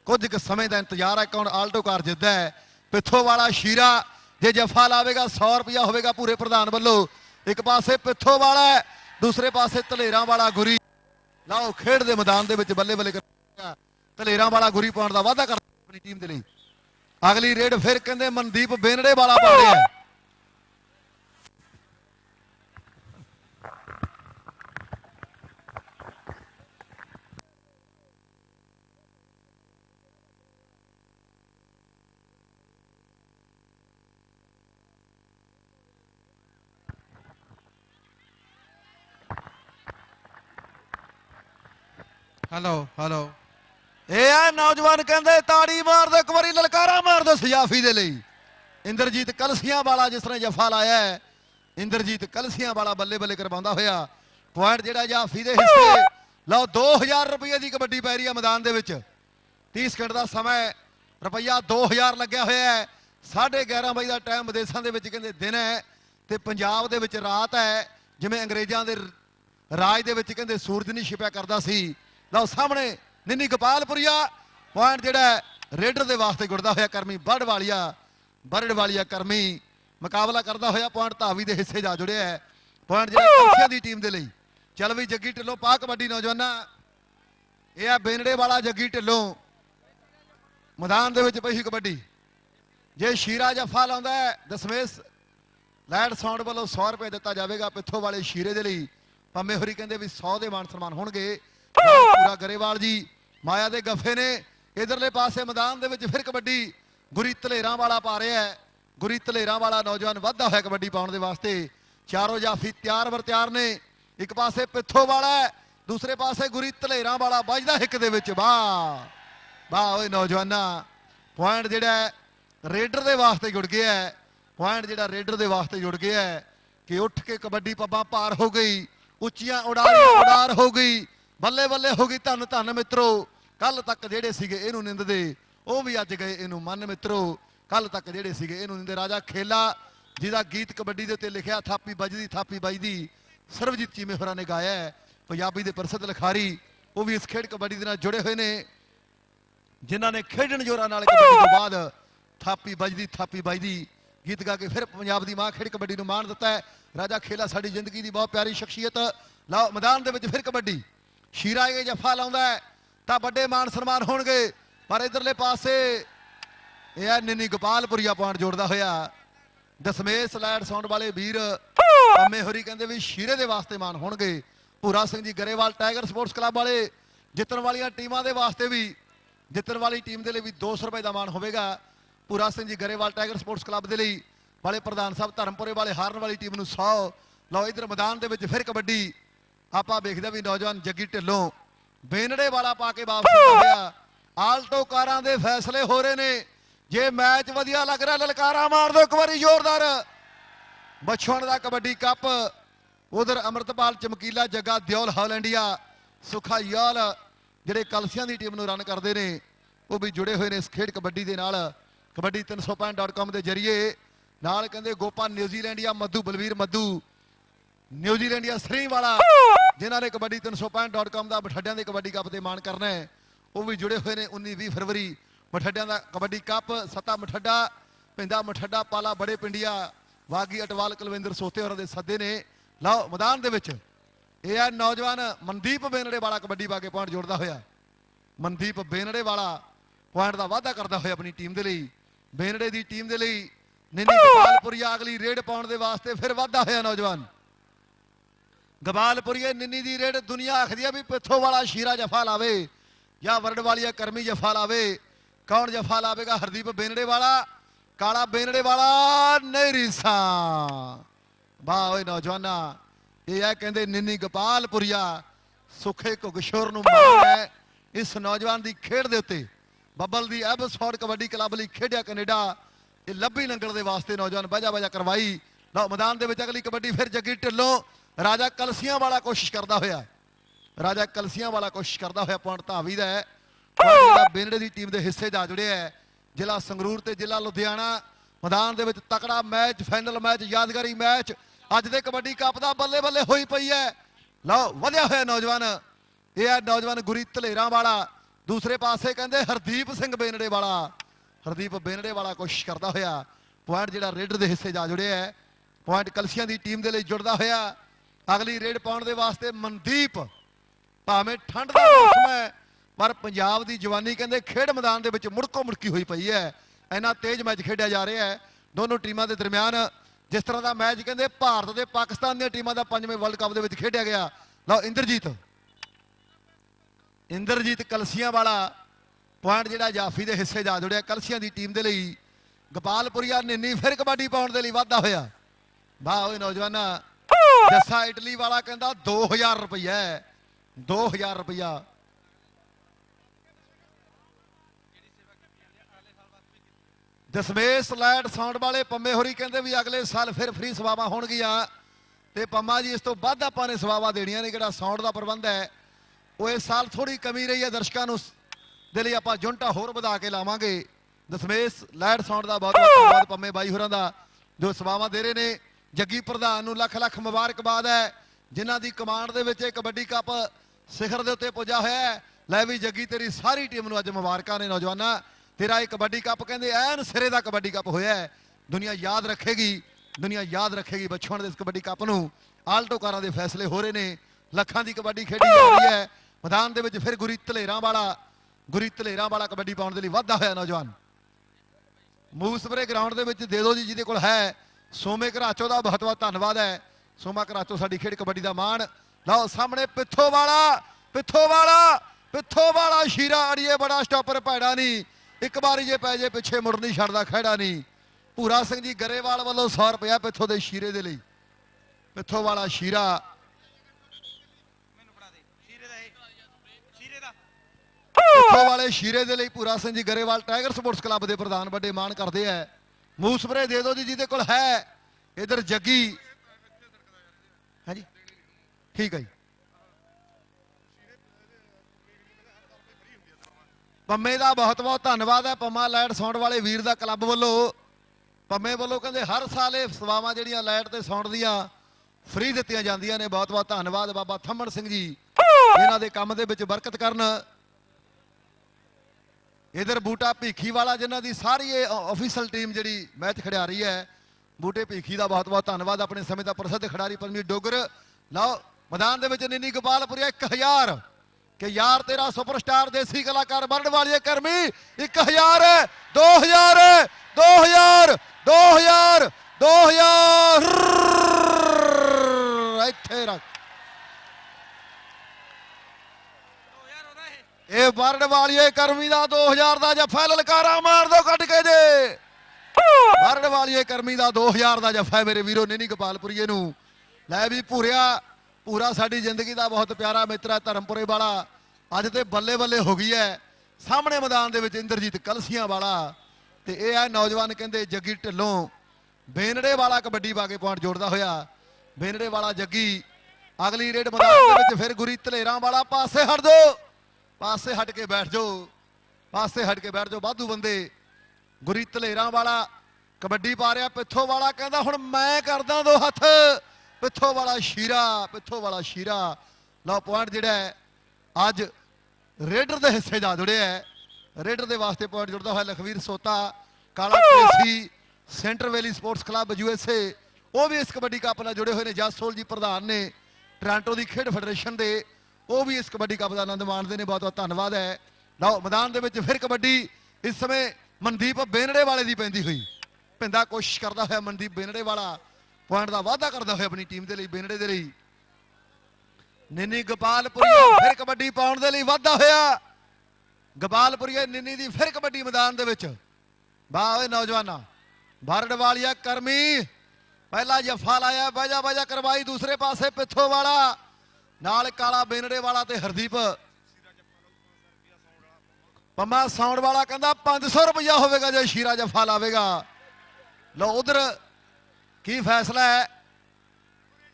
ਕੁਝ ਕੁ ਸਮੇਂ ਦਾ ਇੰਤਜ਼ਾਰ ਹੈ ਕੌਣ ਆਲਟੋ ਕਾਰ ਜਿੱਤਦਾ ਹੈ। ਪਿੱਥੋ ਵਾਲਾ ਸ਼ੀਰਾ, ਜੇ ਜਫਾ ਲਾਵੇਗਾ 100 ਰੁਪਇਆ ਹੋਵੇਗਾ ਪੂਰੇ ਪ੍ਰਧਾਨ ਵੱਲੋਂ। ਇੱਕ ਪਾਸੇ ਪਿੱਥੋਂ ਵਾਲਾ ਦੂਸਰੇ ਪਾਸੇ ਧਲੇਰਾਂ ਵਾਲਾ ਗੁਰੀ। ਲਾਓ, ਖੇਡ ਦੇ ਮੈਦਾਨ ਦੇ ਵਿੱਚ ਬੱਲੇ ਬੱਲੇ ਕਰ ਧਲੇਰਾਂ ਵਾਲਾ ਗੁਰੀ ਪਾਉਣ ਦਾ ਵਾਅਦਾ ਕਰਦਾ ਆਪਣੀ ਟੀਮ ਦੇ ਲਈ। ਅਗਲੀ ਰੇਡ ਫਿਰ ਕਹਿੰਦੇ ਮਨਦੀਪ ਬੇਨੜੇ ਵਾਲਾ ਪਾ ਰਿਹਾ ਹੈਲੋ ਹੈਲੋ ਇਹ ਆ ਨੌਜਵਾਨ ਕਹਿੰਦੇ ਤਾੜੀ ਮਾਰ ਦੋ ਇੱਕ ਵਾਰੀ ਲਲਕਾਰਾ ਮਾਰ ਦੋ ਸਜਾਫੀ ਦੇ ਲਈ। ਇੰਦਰਜੀਤ ਕਲਸੀਆਂ ਵਾਲਾ ਜਿਸ ਤਰ੍ਹਾਂ ਜਫਾ ਲਾਇਆ ਹੈ, ਇੰਦਰਜੀਤ ਕਲਸੀਆਂ ਵਾਲਾ ਬੱਲੇ ਬੱਲੇ ਕਰਵਾਉਂਦਾ ਹੋਇਆ। ਪੁਆਇੰਟ ਜਿਹੜਾ ਜਾਫੀ ਦੇ ਹਿੱਸੇ, ਲਓ 2000 ਰੁਪਏ ਦੀ ਕਬੱਡੀ ਪੈ ਰਹੀ ਹੈ ਮੈਦਾਨ ਦੇ ਵਿੱਚ। 30 ਸਕਿੰਟ ਦਾ ਸਮਾਂ ਹੈ, ਰੁਪਈਆ 2000 ਲੱਗਿਆ ਹੋਇਆ ਹੈ। 11:30 ਵਜੇ ਦਾ ਟਾਈਮ ਵਿਦੇਸ਼ਾਂ ਦੇ ਵਿੱਚ ਕਹਿੰਦੇ ਦਿਨ ਹੈ ਤੇ ਪੰਜਾਬ ਦੇ ਵਿੱਚ ਰਾਤ ਹੈ, ਜਿਵੇਂ ਅੰਗਰੇਜ਼ਾਂ ਦੇ ਰਾਜ ਦੇ ਵਿੱਚ ਕਹਿੰਦੇ ਸੂਰਜ ਨਹੀਂ ਛਿਪਿਆ ਕਰਦਾ ਸੀ। ਲਓ ਸਾਹਮਣੇ ਨਿੰਨੀ ਗੋਪਾਲਪੁਰੀਆ। ਪੁਆਇੰਟ ਜਿਹੜਾ ਰੇਡਰ ਦੇ ਵਾਸਤੇ ਗੁੜਦਾ ਹੋਇਆ ਕਰਮੀ ਬੜ ਵਾਲੀਆ ਬਰੜ ਵਾਲੀਆ ਕਰਮੀ ਮੁਕਾਬਲਾ ਕਰਦਾ ਹੋਇਆ। ਪੁਆਇੰਟ ਧਾਵੀ ਦੇ ਹਿੱਸੇ ਜਾ ਜੁੜਿਆ ਹੈ। ਪੁਆਇੰਟ ਜਿਹੜਾ ਕਲਸੀਆ ਦੀ ਟੀਮ ਦੇ ਲਈ। ਚੱਲ ਵੀ ਜੱਗੀ ਢਿੱਲੋਂ ਪਾ ਕਬੱਡੀ ਨੌਜਵਾਨਾਂ। ਇਹ ਆ ਬੇਨੜੇ ਵਾਲਾ ਜੱਗੀ ਢਿੱਲੋਂ। ਮੈਦਾਨ ਦੇ ਵਿੱਚ ਪਈ ਕਬੱਡੀ। ਜੇ ਸ਼ੀਰਾ ਜਫਾ ਲਾਉਂਦਾ ਹੈ ਦਸਮੇਸ਼ ਲੈਂਡ ਸਾਊਂਡ ਵੱਲੋਂ 100 ਰੁਪਏ ਦਿੱਤਾ ਜਾਵੇਗਾ ਪਿੱਥੋਂ ਵਾਲੇ ਸ਼ੀਰੇ ਦੇ ਲਈ। ਪੰਮੇ ਹੋਰੀ ਕਹਿੰਦੇ ਵੀ 100 ਦੇ ਮਾਨ ਸਨਮਾਨ ਹੋਣਗੇ। ਪੂਰਾ ਗਰੇਵਾਲ ਜੀ ਮਾਇਆ ਦੇ ਗੱਫੇ ਨੇ ਇਧਰਲੇ ਪਾਸੇ ਮੈਦਾਨ ਦੇ ਵਿੱਚ ਫਿਰ ਕਬੱਡੀ ਗੁਰੀ ਧਲੇਰਾਂ ਵਾਲਾ ਪਾ ਰਿਹਾ ਹੈ। ਗੁਰੀ ਧਲੇਰਾਂ ਵਾਲਾ ਨੌਜਵਾਨ ਵਾਧਾ ਹੋਇਆ ਕਬੱਡੀ ਪਾਉਣ ਦੇ ਵਾਸਤੇ। ਚਾਰੋਂ ਜਾਫੀ ਤਿਆਰ ਵਰ ਤਿਆਰ ਨੇ। ਇੱਕ ਪਾਸੇ ਪਿੱਥੋਂ ਵਾਲਾ ਹੈ, ਦੂਸਰੇ ਪਾਸੇ ਗੁਰੀ ਧਲੇਰਾਂ ਵਾਲਾ ਵੱਜਦਾ ਹਿੱਕ ਦੇ ਵਿੱਚ। ਵਾਹ ਵਾਹ ਓਏ ਨੌਜਵਾਨਾ ਪੁਆਇੰਟ ਜਿਹੜਾ ਰੇਡਰ ਦੇ ਵਾਸਤੇ ਜੁੜ ਗਿਆ ਹੈ। ਪੁਆਇੰਟ ਜਿਹੜਾ ਰੇਡਰ ਦੇ ਵਾਸਤੇ ਜੁੜ ਗਿਆ ਹੈ ਕਿ ਉੱਠ ਕੇ ਕਬੱਡੀ ਪੱਬਾਂ ਪਾਰ ਹੋ ਗਈ ਉੱਚੀਆਂ ਉਡਾਰੀਆਂ ਉਡਾਰ ਹੋ ਗਈ। ਬੱਲੇ ਬੱਲੇ ਹੋ ਗਈ ਧੰਨ ਧੰਨ ਮਿੱਤਰੋ ਕੱਲ ਤੱਕ ਜਿਹੜੇ ਸੀਗੇ ਇਹਨੂੰ ਨਿੰਦਦੇ, ਉਹ ਵੀ ਅੱਜ ਗਏ ਇਹਨੂੰ ਮੰਨ ਮਿੱਤਰੋ ਕੱਲ ਤੱਕ ਜਿਹੜੇ ਸੀਗੇ ਇਹਨੂੰ ਨਿੰਦੇ। ਰਾਜਾ ਖੇਲਾ, ਜਿਹਦਾ ਗੀਤ ਕਬੱਡੀ ਦੇ ਉੱਤੇ ਲਿਖਿਆ, ਥਾਪੀ ਵੱਜਦੀ ਥਾਪੀ ਵੱਜਦੀ, ਸਰਬਜੀਤ ਚੀਮੇ ਹੋਰਾਂ ਨੇ ਗਾਇਆ ਪੰਜਾਬੀ ਦੇ ਪ੍ਰਸਿੱਧ ਲਿਖਾਰੀ, ਉਹ ਵੀ ਇਸ ਖੇਡ ਕਬੱਡੀ ਦੇ ਨਾਲ ਜੁੜੇ ਹੋਏ ਨੇ, ਜਿਨ੍ਹਾਂ ਨੇ ਖੇਡਣ ਜੋਰਾਂ ਨਾਲ ਕਬੱਡੀ ਤੋਂ ਬਾਅਦ ਥਾਪੀ ਵੱਜਦੀ ਥਾਪੀ ਵੱਜਦੀ, ਗੀਤ ਗਾ ਕੇ ਫਿਰ ਪੰਜਾਬ ਦੀ ਮਾਂ ਖੇਡ ਕਬੱਡੀ ਨੂੰ ਮਾਣ ਦਿੱਤਾ ਹੈ। ਰਾਜਾ ਖੇਲਾ ਸਾਡੀ ਜ਼ਿੰਦਗੀ ਦੀ ਬਹੁਤ ਪਿਆਰੀ ਸ਼ਖਸੀਅਤ, ਲਓ ਮੈਦਾਨ ਦੇ ਵਿੱਚ ਫਿਰ ਕਬੱਡੀ। ਸ਼ੀਰਾ ਇਹ ਜਫਾ ਲਾਉਂਦਾ ਤਾਂ ਵੱਡੇ ਮਾਨ ਸਨਮਾਨ ਹੋਣਗੇ। ਪਰ ਇਧਰਲੇ ਪਾਸੇ ਇਹ ਹੈ ਨਿੰਨੀ ਗੋਪਾਲਪੁਰੀਆ ਪੁਆਇੰਟ ਜੋੜਦਾ ਹੋਇਆ। ਦਸਮੇਸ਼ ਸਲੈਡ ਸਾਊਂਡ ਵਾਲੇ ਵੀਰ ਅੰਮੇ ਹੋਰੀ ਕਹਿੰਦੇ ਵੀ ਸ਼ੀਰੇ ਦੇ ਵਾਸਤੇ ਮਾਨ ਹੋਣਗੇ। ਭੂਰਾ Singh ji Grewal tiger sports club ਵਾਲੇ ਜਿੱਤਣ ਵਾਲੀਆਂ ਟੀਮਾਂ ਦੇ ਵਾਸਤੇ ਵੀ ਜਿੱਤਣ ਵਾਲੀ ਟੀਮ ਦੇ ਲਈ ਵੀ 200 ਰੁਪਏ ਦਾ ਮਾਨ ਹੋਵੇਗਾ। ਭੂਰਾ Singh ji Grewal tiger sports club ਦੇ ਲਈ ਵਾਲੇ ਪ੍ਰਧਾਨ ਸਾਹਿਬ ਧਰਮਪੁਰੇ ਵਾਲੇ ਹਾਰਨ ਵਾਲੀ ਟੀਮ ਨੂੰ 100 ਲਓ ਇਧਰ ਮੈਦਾਨ ਦੇ ਵਿੱਚ ਫਿਰ ਕਬੱਡੀ ਆਪਾਂ ਵੇਖਦੇ ਵੀ ਨੌਜਵਾਨ ਜੱਗੀ ਢਿੱਲੋਂ ਬੇਨੜੇ ਵਾਲਾ ਪਾ ਕੇ ਵਾਪਸ ਆ ਆਲਟੋ ਕਾਰਾਂ ਦੇ ਫੈਸਲੇ ਹੋ ਰਹੇ ਨੇ। ਜੇ ਮੈਚ ਵਧੀਆ ਲੱਗ ਰਿਹਾ, ਲਲਕਾਰਾ ਮਾਰ ਦਿਓ ਇੱਕ ਵਾਰੀ ਜ਼ੋਰਦਾਰ। ਬਛਵਣ ਦਾ ਕਬੱਡੀ ਕੱਪ। ਉਧਰ ਅਮਰਤਪਾਲ ਚਮਕੀਲਾ, ਜੱਗਾ ਦਿਓਲ, ਹਾਲੈਂਡੀਆ ਸੁਖਾ ਯਾਲ ਜਿਹੜੇ ਕਲਸੀਆਂ ਦੀ ਟੀਮ ਨੂੰ ਰਨ ਕਰਦੇ ਨੇ, ਉਹ ਵੀ ਜੁੜੇ ਹੋਏ ਨੇ ਇਸ ਖੇਡ ਕਬੱਡੀ ਦੇ ਨਾਲ। ਕਬੱਡੀ 300.com ਦੇ ਜ਼ਰੀਏ। ਨਾਲ ਕਹਿੰਦੇ ਗੋਪਾ ਨਿਊਜ਼ੀਲੈਂਡ, ਜਾਂ ਮੱਧੂ ਬਲਵੀਰ ਮੱਧੂ। ਨਿਊਜ਼ੀਲੈਂਡ ਜਾਂ ਸਰੀ ਵਾਲਾ, ਜਿਨ੍ਹਾਂ ਨੇ ਕਬੱਡੀ 300.com ਦਾ ਬਠੱਡਿਆਂ ਦੇ ਕਬੱਡੀ ਕੱਪ ਤੇ ਮਾਣ ਕਰਨਾ ਹੈ, ਉਹ ਵੀ ਜੁੜੇ ਹੋਏ ਨੇ 19 20 ਫਰਵਰੀ। ਮਠੱਡਿਆਂ ਦਾ ਕਬੱਡੀ ਕੱਪ, ਸੱਤਾ ਮਠੱਡਾ ਪਿੰਦਾ ਮਠੱਡਾ, ਪਾਲਾ ਬੜੇ ਪਿੰਡੀਆ, ਵਾਗੀ ਅਟਵਾਲ, ਕੁਲਵਿੰਦਰ ਸੋਤੇ ਹੋਰਾਂ ਦੇ ਸੱਦੇ ਨੇ। ਲਓ, ਮੈਦਾਨ ਦੇ ਵਿੱਚ ਇਹ ਆ ਨੌਜਵਾਨ ਮਨਦੀਪ ਬੇਨੜੇ ਵਾਲਾ ਕਬੱਡੀ ਪਾ ਕੇ ਪੁਆਇੰਟ ਜੋੜਦਾ ਹੋਇਆ। ਮਨਦੀਪ ਬੇਨੜੇ ਵਾਲਾ ਪੁਆਇੰਟ ਦਾ ਵਾਅਦਾ ਕਰਦਾ ਹੋਇਆ ਆਪਣੀ ਟੀਮ ਦੇ ਲਈ। ਬੇਨੜੇ ਦੀ ਟੀਮ ਦੇ ਲਈ ਨਿੰਨੀ ਗੋਪਾਲਪੁਰੀਆ ਅਗਲੀ ਰੇਡ ਪਾਉਣ ਦੇ ਵਾਸਤੇ ਫਿਰ ਵਾਧਾ ਹੋਇਆ ਨੌਜਵਾਨ। ਗੋਪਾਲਪੁਰੀਏ ਨਿੰਨੀ ਦੀ ਰੇਡ ਦੁਨੀਆ ਆਖਦੀ ਆ ਵੀ ਪਿੱਥੋਂ ਵਾਲਾ ਸ਼ੀਰਾ ਜਫਾ ਲਾਵੇ ਜਾਂ ਵਰਡ ਵਾਲੀਆ ਕਰਮੀ ਜਫਾ ਲਾਵੇ। ਕੌਣ ਜਫਾ ਲਾਵੇਗਾ? ਹਰਦੀਪ ਬੇਨੜੇ ਵਾਲਾ, ਕਾਲਾ ਬੇਨੜੇ ਵਾਲਾ ਨਹੀਂ ਰੀਸਾ ਵਾਹ ਓਏ ਨੌਜਵਾਨਾ, ਇਹ ਹੈ ਕਹਿੰਦੇ ਨਿੰਨੀ ਗੋਪਾਲਪੁਰੀਆ ਸੁਖੇ ਘੁਗਸ਼ੋਰ ਨੂੰ ਮਾਣ ਇਸ ਨੌਜਵਾਨ ਦੀ ਖੇਡ ਦੇ ਉੱਤੇ। ਬੱਬਲ ਦੀ ਐਬਸਫੋਰਡ ਕਬੱਡੀ ਕਲੱਬ ਲਈ ਖੇਡਿਆ ਕੈਨੇਡਾ, ਇਹ ਲੱਭੀ ਲੰਗੜ ਦੇ ਵਾਸਤੇ ਨੌਜਵਾਨ ਬਾਜਾ ਬਾਜਾ ਕਰਵਾਈ। ਲਓ ਮੈਦਾਨ ਦੇ ਵਿੱਚ ਅਗਲੀ ਕਬੱਡੀ ਫਿਰ ਜੱਗੀ ਢਿੱਲੋਂ ਰਾਜਾ ਕਲਸੀਆਂ ਵਾਲਾ ਕੋਸ਼ਿਸ਼ ਕਰਦਾ ਹੋਇਆ। ਰਾਜਾ ਕਲਸੀਆਂ ਵਾਲਾ ਕੋਸ਼ਿਸ਼ ਕਰਦਾ ਹੋਇਆ, ਪੁਆਇੰਟ ਧਾਵੀ ਦਾ ਹੈ। ਜਿਹੜਾ ਬੇਨੜੇ ਦੀ ਟੀਮ ਦੇ ਹਿੱਸੇ ਜਾ ਜੁੜਿਆ ਹੈ। ਜ਼ਿਲ੍ਹਾ ਸੰਗਰੂਰ ਤੇ ਜ਼ਿਲ੍ਹਾ ਲੁਧਿਆਣਾ ਮੈਦਾਨ ਦੇ ਵਿੱਚ ਤਕੜਾ ਮੈਚ, ਫਾਈਨਲ ਮੈਚ, ਯਾਦਗਾਰੀ ਮੈਚ। ਅੱਜ ਦੇ ਕਬੱਡੀ ਕੱਪ ਦਾ ਬੱਲੇ ਬੱਲੇ ਹੋਈ ਪਈ ਹੈ। ਲਓ, ਵਧਿਆ ਹੋਇਆ ਨੌਜਵਾਨ। ਇਹ ਹੈ ਨੌਜਵਾਨ ਗੁਰੀ ਧਲੇਰਾਂ ਵਾਲਾ। ਦੂਸਰੇ ਪਾਸੇ ਕਹਿੰਦੇ ਹਰਦੀਪ ਸਿੰਘ ਬੇਨੜੇ ਵਾਲਾ। ਹਰਦੀਪ ਬੇਨੜੇ ਵਾਲਾ ਕੋਸ਼ਿਸ਼ ਕਰਦਾ ਹੋਇਆ। ਪੁਆਇੰਟ ਜਿਹੜਾ ਰੇਡਰ ਦੇ ਹਿੱਸੇ ਜਾ ਜੁੜਿਆ ਹੈ। ਪੁਆਇੰਟ ਕਲਸੀਆਂ ਦੀ ਟੀਮ ਦੇ ਲਈ ਜੁੜਦਾ ਹੋਇਆ। ਅਗਲੀ ਰੇਡ ਪਾਉਣ ਦੇ ਵਾਸਤੇ ਮਨਦੀਪ ਭਾਵੇਂ ਠੰਡ ਦਾ ਮੌਸਮ ਹੈ ਪਰ ਪੰਜਾਬ ਦੀ ਜਵਾਨੀ ਕਹਿੰਦੇ ਖੇਡ ਮੈਦਾਨ ਦੇ ਵਿੱਚ ਮੁੜਕੋ ਮੁੜਕੀ ਹੋਈ ਪਈ ਹੈ। ਇੰਨਾ ਤੇਜ਼ ਮੈਚ ਖੇਡਿਆ ਜਾ ਰਿਹਾ ਹੈ। ਦੋਨੋਂ ਟੀਮਾਂ ਦੇ ਦਰਮਿਆਨ ਜਿਸ ਤਰ੍ਹਾਂ ਦਾ ਮੈਚ ਕਹਿੰਦੇ ਭਾਰਤ ਤੇ ਪਾਕਿਸਤਾਨ ਦੀਆਂ ਟੀਮਾਂ ਦਾ ਪੰਜਵੇਂ ਵਰਲਡ ਕੱਪ ਦੇ ਵਿੱਚ ਖੇਡਿਆ ਗਿਆ। ਲਓ ਇੰਦਰਜੀਤ ਇੰਦਰਜੀਤ ਕਲਸੀਆਂ ਵਾਲਾ ਪੁਆਇੰਟ ਜਿਹੜਾ ਜਾਫੀ ਦੇ ਹਿੱਸੇ ਜਾ ਜੁੜਿਆ ਕਲਸੀਆਂ ਦੀ ਟੀਮ ਦੇ ਲਈ। ਗੋਪਾਲਪੁਰੀਆ ਨਿੰਨੀ ਫਿਰ ਕਬੱਡੀ ਪਾਉਣ ਦੇ ਲਈ ਵਾਧਾ ਹੋਇਆ। ਵਾਹ ਓਏ ਨੌਜਵਾਨਾ ਜੱਸਾ ਇਟਲੀ ਵਾਲਾ ਕਹਿੰਦਾ 2000 ਰੁਪਈਆ 2000 ਰੁਪਈਆ। ਦਸਮੇਸ਼ ਲਾਈਟ ਸਾਊਂਡ ਵਾਲੇ ਪੰਮੇ ਹੋਰੀ ਕਹਿੰਦੇ ਵੀ ਅਗਲੇ ਸਾਲ ਫਿਰ ਫ੍ਰੀ ਸੇਵਾਵਾਂ ਹੋਣਗੀਆਂ। ਤੇ ਪੰਮਾ ਜੀ ਇਸ ਤੋਂ ਵੱਧ ਆਪਾਂ ਨੇ ਸੇਵਾਵਾਂ ਦੇਣੀਆਂ ਨੇ ਜਿਹੜਾ ਸਾਊਂਡ ਦਾ ਪ੍ਰਬੰਧ ਹੈ। ਉਹ ਇਸ ਸਾਲ ਥੋੜੀ ਕਮੀ ਰਹੀ ਹੈ ਦਰਸ਼ਕਾਂ ਨੂੰ। ਦੇ ਲਈ ਆਪਾਂ ਜੁੰਟਾ ਹੋਰ ਵਧਾ ਕੇ ਲਾਵਾਂਗੇ। ਦਸਮੇਸ਼ ਲਾਈਟ ਸਾਊਂਡ ਦਾ ਬਹੁਤ ਬਹੁਤ ਧੰਨਵਾਦ ਪੰਮੇ ਬਾਈ ਹੋਰਾਂ ਦਾ ਜੋ ਸੇਵਾਵਾਂ ਦੇ ਰਹੇ ਨੇ। ਜੱਗੀ ਪ੍ਰਧਾਨ ਨੂੰ ਲੱਖ ਲੱਖ ਮੁਬਾਰਕਬਾਦ ਹੈ, ਜਿਨ੍ਹਾਂ ਦੀ ਕਮਾਂਡ ਦੇ ਵਿੱਚ ਇਹ ਕਬੱਡੀ ਕੱਪ ਸਿਖਰ ਦੇ ਉੱਤੇ ਪੁੱਜਾ ਹੋਇਆ ਹੈ। ਲੈ ਵੀ ਜੱਗੀ, ਤੇਰੀ ਸਾਰੀ ਟੀਮ ਨੂੰ ਅੱਜ ਮੁਬਾਰਕਾਂ ਨੇ ਨੌਜਵਾਨਾਂ। ਤੇਰਾ ਇਹ ਕਬੱਡੀ ਕੱਪ ਕਹਿੰਦੇ, ਐਨ ਸਿਰੇ ਦਾ ਕਬੱਡੀ ਕੱਪ ਹੋਇਆ ਹੈ। ਦੁਨੀਆ ਯਾਦ ਰੱਖੇਗੀ, ਦੁਨੀਆ ਯਾਦ ਰੱਖੇਗੀ ਬਚਪਨ ਦੇ ਇਸ ਕਬੱਡੀ ਕੱਪ ਨੂੰ। ਆਲਟੋ ਕਾਰਾਂ ਦੇ ਫੈਸਲੇ ਹੋ ਰਹੇ ਨੇ, ਲੱਖਾਂ ਦੀ ਕਬੱਡੀ ਖੇਡੀ ਜਾ ਰਹੀ ਹੈ। ਮੈਦਾਨ ਦੇ ਵਿੱਚ ਫਿਰ ਗੁਰੀ ਧਲੇਰਾਂ ਵਾਲਾ, ਗੁਰੀ ਧਲੇਰਾਂ ਵਾਲਾ ਕਬੱਡੀ ਪਾਉਣ ਦੇ ਲਈ ਵਾਧਾ ਹੋਇਆ ਨੌਜਵਾਨ। ਮੂਸਪਰੇ ਗਰਾਊਂਡ ਦੇ ਵਿੱਚ ਦੇ ਦਿਓ ਜੀ ਜਿਹਦੇ ਕੋਲ ਹੈ ਸੋਮੇ ਘਰਾਚੋ ਦਾ ਬਹੁਤ ਬਹੁਤ ਧੰਨਵਾਦ ਹੈ। ਸੋਮਾ ਘਰਾਚੋ ਸਾਡੀ ਖੇਡ ਕਬੱਡੀ ਦਾ ਮਾਣ। ਲਓ ਸਾਹਮਣੇ ਪਿੱਥੋ ਵਾਲਾ ਪਿੱਥੋ ਵਾਲਾ ਪਿੱਥੋ ਵਾਲਾ ਸ਼ੀਰਾ ਅੜੀਏ ਬੜਾ ਸਟਾਪਰ ਭੈੜਾ ਨਹੀਂ ਇੱਕ ਵਾਰੀ ਜੇ ਪੈ ਜੇ ਪਿੱਛੇ ਮੁੜ ਨਹੀਂ ਛੱਡਦਾ ਖੜਾ ਨਹੀਂ ਭੂਰਾ ਸਿੰਘ ਜੀ ਗਰੇਵਾਲ ਵੱਲੋਂ 100 ਰੁਪਇਆ ਪਿੱਥੋ ਦੇ ਸ਼ੀਰੇ ਦੇ ਲਈ। ਪਿੱਥੋ ਵਾਲਾ ਸ਼ੀਰਾ ਪਿੱਥੋ ਵਾਲੇ ਸ਼ੀਰੇ ਦੇ। ਲਈ ਭੂਰਾ Singh ji Grewal tiger sports club ਦੇ ਪ੍ਰਧਾਨ ਵੱਡੇ ਮਾਣ ਕਰਦੇ ਆ ਮੂਸਪਰੇ ਦੇ ਦਿਓ ਜੀ, ਜਿਹਦੇ ਕੋਲ ਹੈ, ਇਧਰ ਜੱਗੀ। ਹਾਂਜੀ। ਠੀਕ ਹੈ ਜੀ। ਪੰਮੇ ਦਾ ਬਹੁਤ ਬਹੁਤ ਧੰਨਵਾਦ ਹੈ, ਪੰਮਾ ਲਾਈਟ ਸਾਊਂਡ ਵਾਲੇ ਵੀਰ ਦਾ ਕਲੱਬ ਵੱਲੋਂ। ਪੰਮੇ ਵੱਲੋਂ ਕਹਿੰਦੇ ਹਰ ਸਾਲ ਇਹ ਸੇਵਾਵਾਂ ਜਿਹੜੀਆਂ ਲਾਈਟ ਤੇ ਸਾਊਂਡ ਦੀਆਂ ਫ੍ਰੀ ਦਿੱਤੀਆਂ ਜਾਂਦੀਆਂ ਨੇ। ਬਹੁਤ ਬਹੁਤ ਧੰਨਵਾਦ ਬਾਬਾ ਥੰਮਣ ਸਿੰਘ ਜੀ ਇਹਨਾਂ ਦੇ ਕੰਮ ਦੇ ਵਿੱਚ ਬਰਕਤ ਕਰਨ। ਇਧਰ ਬੂਟਾ ਭੀਖੀ ਵਾਲਾ ਜਿਨ੍ਹਾਂ ਦੀ ਸਾਰੀ ਇਹ ਆਫੀਸ਼ੀਅਲ ਟੀਮ ਜਿਹੜੀ ਮੈਚ ਖਿਡਾ ਰਹੀ ਹੈ, ਬੂਟੇ ਭੀਖੀ ਦਾ ਬਹੁਤ ਬਹੁਤ ਧੰਨਵਾਦ। ਆਪਣੇ ਸਮੇਂ ਦਾ ਪ੍ਰਸਿੱਧ ਖਿਡਾਰੀ ਪਰਮਜੀਤ ਡੋਗਰ। ਲਓ, ਮੈਦਾਨ ਦੇ ਵਿੱਚ ਨਿੰਨੀ ਗੋਪਾਲਪੁਰੀਆ 1000 ਕਿ ਯਾਰ ਤੇਰਾ ਸੁਪਰਸਟਾਰ ਦੇਸੀ ਕਲਾਕਾਰ ਬਰਡ ਵਾਲੀਏ ਕਰਮੀ। 1000 2000 2000 2000 2000 ਇੱਥੇ ਰੱਖ ਉਹ ਯਾਰ ਉਹਦਾ ਇਹ ਵਰਡ ਵਾਲੀਏ ਕਰਮੀ ਦਾ 2000 ਦਾ ਜੱਫਾ ਲਲਕਾਰਾ ਮਾਰ ਦੋ ਕੱਢ ਕੇ ਜੇ। ਵਰਡ ਵਾਲੀਏ ਕਰਮੀ ਦਾ 2000 ਦਾ ਜੱਫਾ ਮੇਰੇ ਵੀਰੋ ਨੇਨੀ ਗੋਪਾਲਪੁਰੀਏ ਨੂੰ। ਲੈ ਵੀ ਪੂਰਿਆ ਪੂਰਾ ਸਾਡੀ ਜ਼ਿੰਦਗੀ ਦਾ ਬਹੁਤ ਪਿਆਰਾ ਮਿੱਤਰ ਹੈ ਧਰਮਪੁਰੇ ਵਾਲਾ। ਅੱਜ ਤੇ ਬੱਲੇ ਬੱਲੇ ਹੋ ਗਈ ਹੈ ਸਾਹਮਣੇ ਮੈਦਾਨ ਦੇ ਵਿੱਚ ਇੰਦਰਜੀਤ ਕਲਸੀਆਂ ਵਾਲਾ। ਤੇ ਇਹ ਹੈ ਨੌਜਵਾਨ ਕਹਿੰਦੇ ਜੱਗੀ ਢਿੱਲੋਂ। ਬੇਨੜੇ ਵਾਲਾ ਕਬੱਡੀ ਪਾ ਕੇ ਪੁਆਇੰਟ ਜੋੜਦਾ ਹੋਇਆ। ਬੇਨੜੇ ਵਾਲਾ ਜੱਗੀ। ਅਗਲੀ ਰੇਡ ਮੈਦਾਨ ਦੇ ਵਿੱਚ ਫਿਰ ਗੁਰੀ ਧਲੇਰਾਂ ਵਾਲਾ ਪਾਸੇ ਹਟ ਦੋ। ਪਾਸੇ ਹਟ ਕੇ ਬੈਠ ਜਾਓ। ਪਾਸੇ ਹਟ ਕੇ ਬੈਠ ਜਾਓ। ਵਾਧੂ ਬੰਦੇ। ਗੁਰੀ ਧਲੇਰਾਂ ਵਾਲਾ ਕਬੱਡੀ ਪਾ ਰਿਹਾ, ਪਿੱਥੋਂ ਵਾਲਾ ਕਹਿੰਦਾ, ਹੁਣ ਮੈਂ ਕਰਦਾ ਦੋ ਹੱਥ। ਪਿੱਥੋਂ ਵਾਲਾ ਸ਼ੀਰਾ, ਪਿੱਥੋਂ ਵਾਲਾ ਸ਼ੀਰਾ। ਲਓ ਪੁਆਇੰਟ ਜਿਹੜਾ ਹੈ, ਅੱਜ ਰੇਡਰ ਦੇ ਹਿੱਸੇ ਜਾ ਜੁੜਿਆ ਹੈ। ਰੇਡਰ ਦੇ ਵਾਸਤੇ ਪੁਆਇੰਟ ਜੁੜਦਾ ਹੋਇਆ ਲਖਵੀਰ ਸੋਤਾ, ਕਾਲਾ ਕ੍ਰੇਸੀ central valley sports club USA ਉਹ ਵੀ ਇਸ ਕਬੱਡੀ ਕੱਪ ਨਾਲ ਜੁੜੇ ਹੋਏ ਨੇ। ਜਸੋਲ ਜੀ ਪ੍ਰਧਾਨ ਨੇ। ਟੋਰਾਂਟੋ ਦੀ ਖੇਡ ਫੈਡਰੇਸ਼ਨ ਦੇ ਉਹ ਵੀ ਇਸ ਕਬੱਡੀ ਕੱਪ ਦਾ ਆਨੰਦ ਮਾਣਦੇ ਨੇ ਬਹੁਤ ਬਹੁਤ ਧੰਨਵਾਦ ਹੈ। ਲਓ ਮੈਦਾਨ ਦੇ ਵਿੱਚ ਫਿਰ ਕਬੱਡੀ ਇਸ ਸਮੇਂ ਮਨਦੀਪ ਬੇਨੜੇ ਵਾਲੇ ਦੀ ਪੈਂਦੀ ਹੋਈ। ਪਿੰਦਾ ਕੋਸ਼ਿਸ਼ ਕਰਦਾ ਹੋਇਆ ਮਨਦੀਪ ਬੇਨੜੇ ਵਾਲਾ ਪੁਆਇੰਟ ਦਾ ਵਾਅਦਾ ਕਰਦਾ ਹੋਇਆ ਆਪਣੀ ਟੀਮ ਦੇ ਲਈ ਬੇਨੜੇ ਦੇ ਲਈ। ਨਿੰਨੀ ਗੋਪਾਲਪੁਰੀਆ ਫਿਰ ਕਬੱਡੀ ਪਾਉਣ ਦੇ ਲਈ ਵਾਧਾ ਹੋਇਆ। ਗੋਪਾਲਪੁਰੀਆ ਨਿੰਨੀ ਦੀ ਫਿਰ ਕਬੱਡੀ ਮੈਦਾਨ ਦੇ ਵਿੱਚ। ਵਾਹ ਓਏ ਨੌਜਵਾਨਾਂ ਬਰਡ ਵਾਲੀਆ ਕਰਮੀ ਪਹਿਲਾ ਜਫਾ ਲਾਇਆ ਬਾਜਾ ਬਾਜਾ ਕਰਵਾਈ ਦੂਸਰੇ ਪਾਸੇ ਪਿੱਥੋ ਵਾਲਾ ਨਾਲ ਕਾਲਾ ਬੇਨੜੇ ਵਾਲਾ ਤੇ ਹਰਦੀਪ। ਪੰਮਾ ਸਾਊਂਡ ਵਾਲਾ ਕਹਿੰਦਾ 500 ਰੁਪਇਆ ਹੋਵੇਗਾ ਜੇ ਸ਼ੀਰਾ ਜਫਾ ਲਾਵੇਗਾ। ਲਓ ਉਧਰ ਕੀ ਫੈਸਲਾ ਹੈ?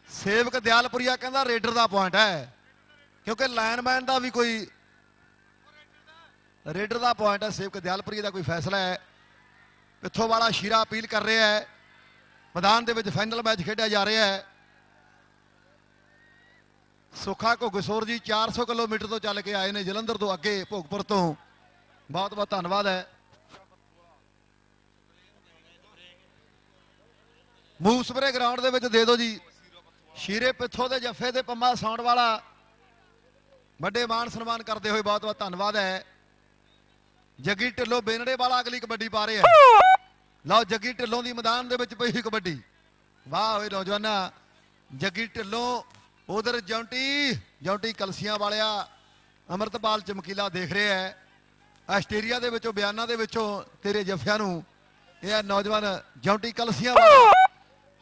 ਸੇਵਕ ਦਿਆਲਪੁਰੀਆ ਕਹਿੰਦਾ ਰੇਡਰ ਦਾ ਪੁਆਇੰਟ ਹੈ। ਕਿਉਂਕਿ ਲਾਈਨਮੈਨ ਦਾ ਵੀ ਕੋਈ ਰੇਡਰ ਦਾ ਪੁਆਇੰਟ ਹੈ, ਸੇਵਕ ਦਿਆਲਪੁਰੀਆ ਦਾ ਕੋਈ ਫੈਸਲਾ ਹੈ। ਪਿੱਥੋਂ ਵਾਲਾ ਸ਼ੀਰਾ ਅਪੀਲ ਕਰ ਰਿਹਾ ਹੈ। ਮੈਦਾਨ ਦੇ ਵਿੱਚ ਫਾਈਨਲ ਮੈਚ ਖੇਡਿਆ ਜਾ ਰਿਹਾ ਹੈ। ਸੁਖਾ ਘੁਗਸੋਰ ਜੀ 400 ਕਿਲੋਮੀਟਰ ਤੋਂ ਚੱਲ ਕੇ ਆਏ ਨੇ ਜਲੰਧਰ ਤੋਂ ਅੱਗੇ ਭੋਗਪੁਰ ਤੋਂ। ਬਹੁਤ ਬਹੁਤ ਧੰਨਵਾਦ ਹੈ। ਮੂਸਪਰੇ ਗਰਾਊਂਡ ਦੇ ਵਿੱਚ ਦੇ ਦਿਓ ਜੀ। ਸ਼ੀਰੇ ਪਿੱਥੋਂ ਦੇ ਜੱਫੇ ਦੇ ਪੰਮਾ ਸਾਉਣ ਵਾਲਾ। ਵੱਡੇ ਮਾਣ ਸਨਮਾਨ ਕਰਦੇ ਹੋਏ ਬਹੁਤ ਬਹੁਤ ਧੰਨਵਾਦ ਹੈ। ਜੱਗੀ ਢਿੱਲੋਂ ਬੇਨੜੇ ਵਾਲਾ ਅਗਲੀ ਕਬੱਡੀ ਪਾ ਰਹੇ ਹੈ। ਲਓ ਜੱਗੀ ਢਿੱਲੋਂ ਦੀ ਮੈਦਾਨ ਦੇ ਵਿੱਚ ਪਈ ਹੋਈ ਕਬੱਡੀ। ਵਾਹ ਓਏ ਨੌਜਵਾਨਾ, ਜੱਗੀ ਢਿੱਲੋਂ ਉਧਰ ਜੌਂਟੀ ਜੌਂਟੀ ਕਲਸੀਆਂ ਵਾਲਿਆ ਅਮਰਤਪਾਲ ਚਮਕੀਲਾ ਦੇਖ ਰਿਹਾ ਹੈ। ਆਸਟ੍ਰੇਲੀਆ ਦੇ ਵਿੱਚੋਂ, ਬਿਆਨਾਂ ਦੇ ਵਿੱਚੋਂ ਤੇਰੇ ਜੱਫਿਆਂ ਨੂੰ ਇਹ ਨੌਜਵਾਨ ਜੌਂਟੀ ਕਲਸੀਆਂ ਵਾਲਾ।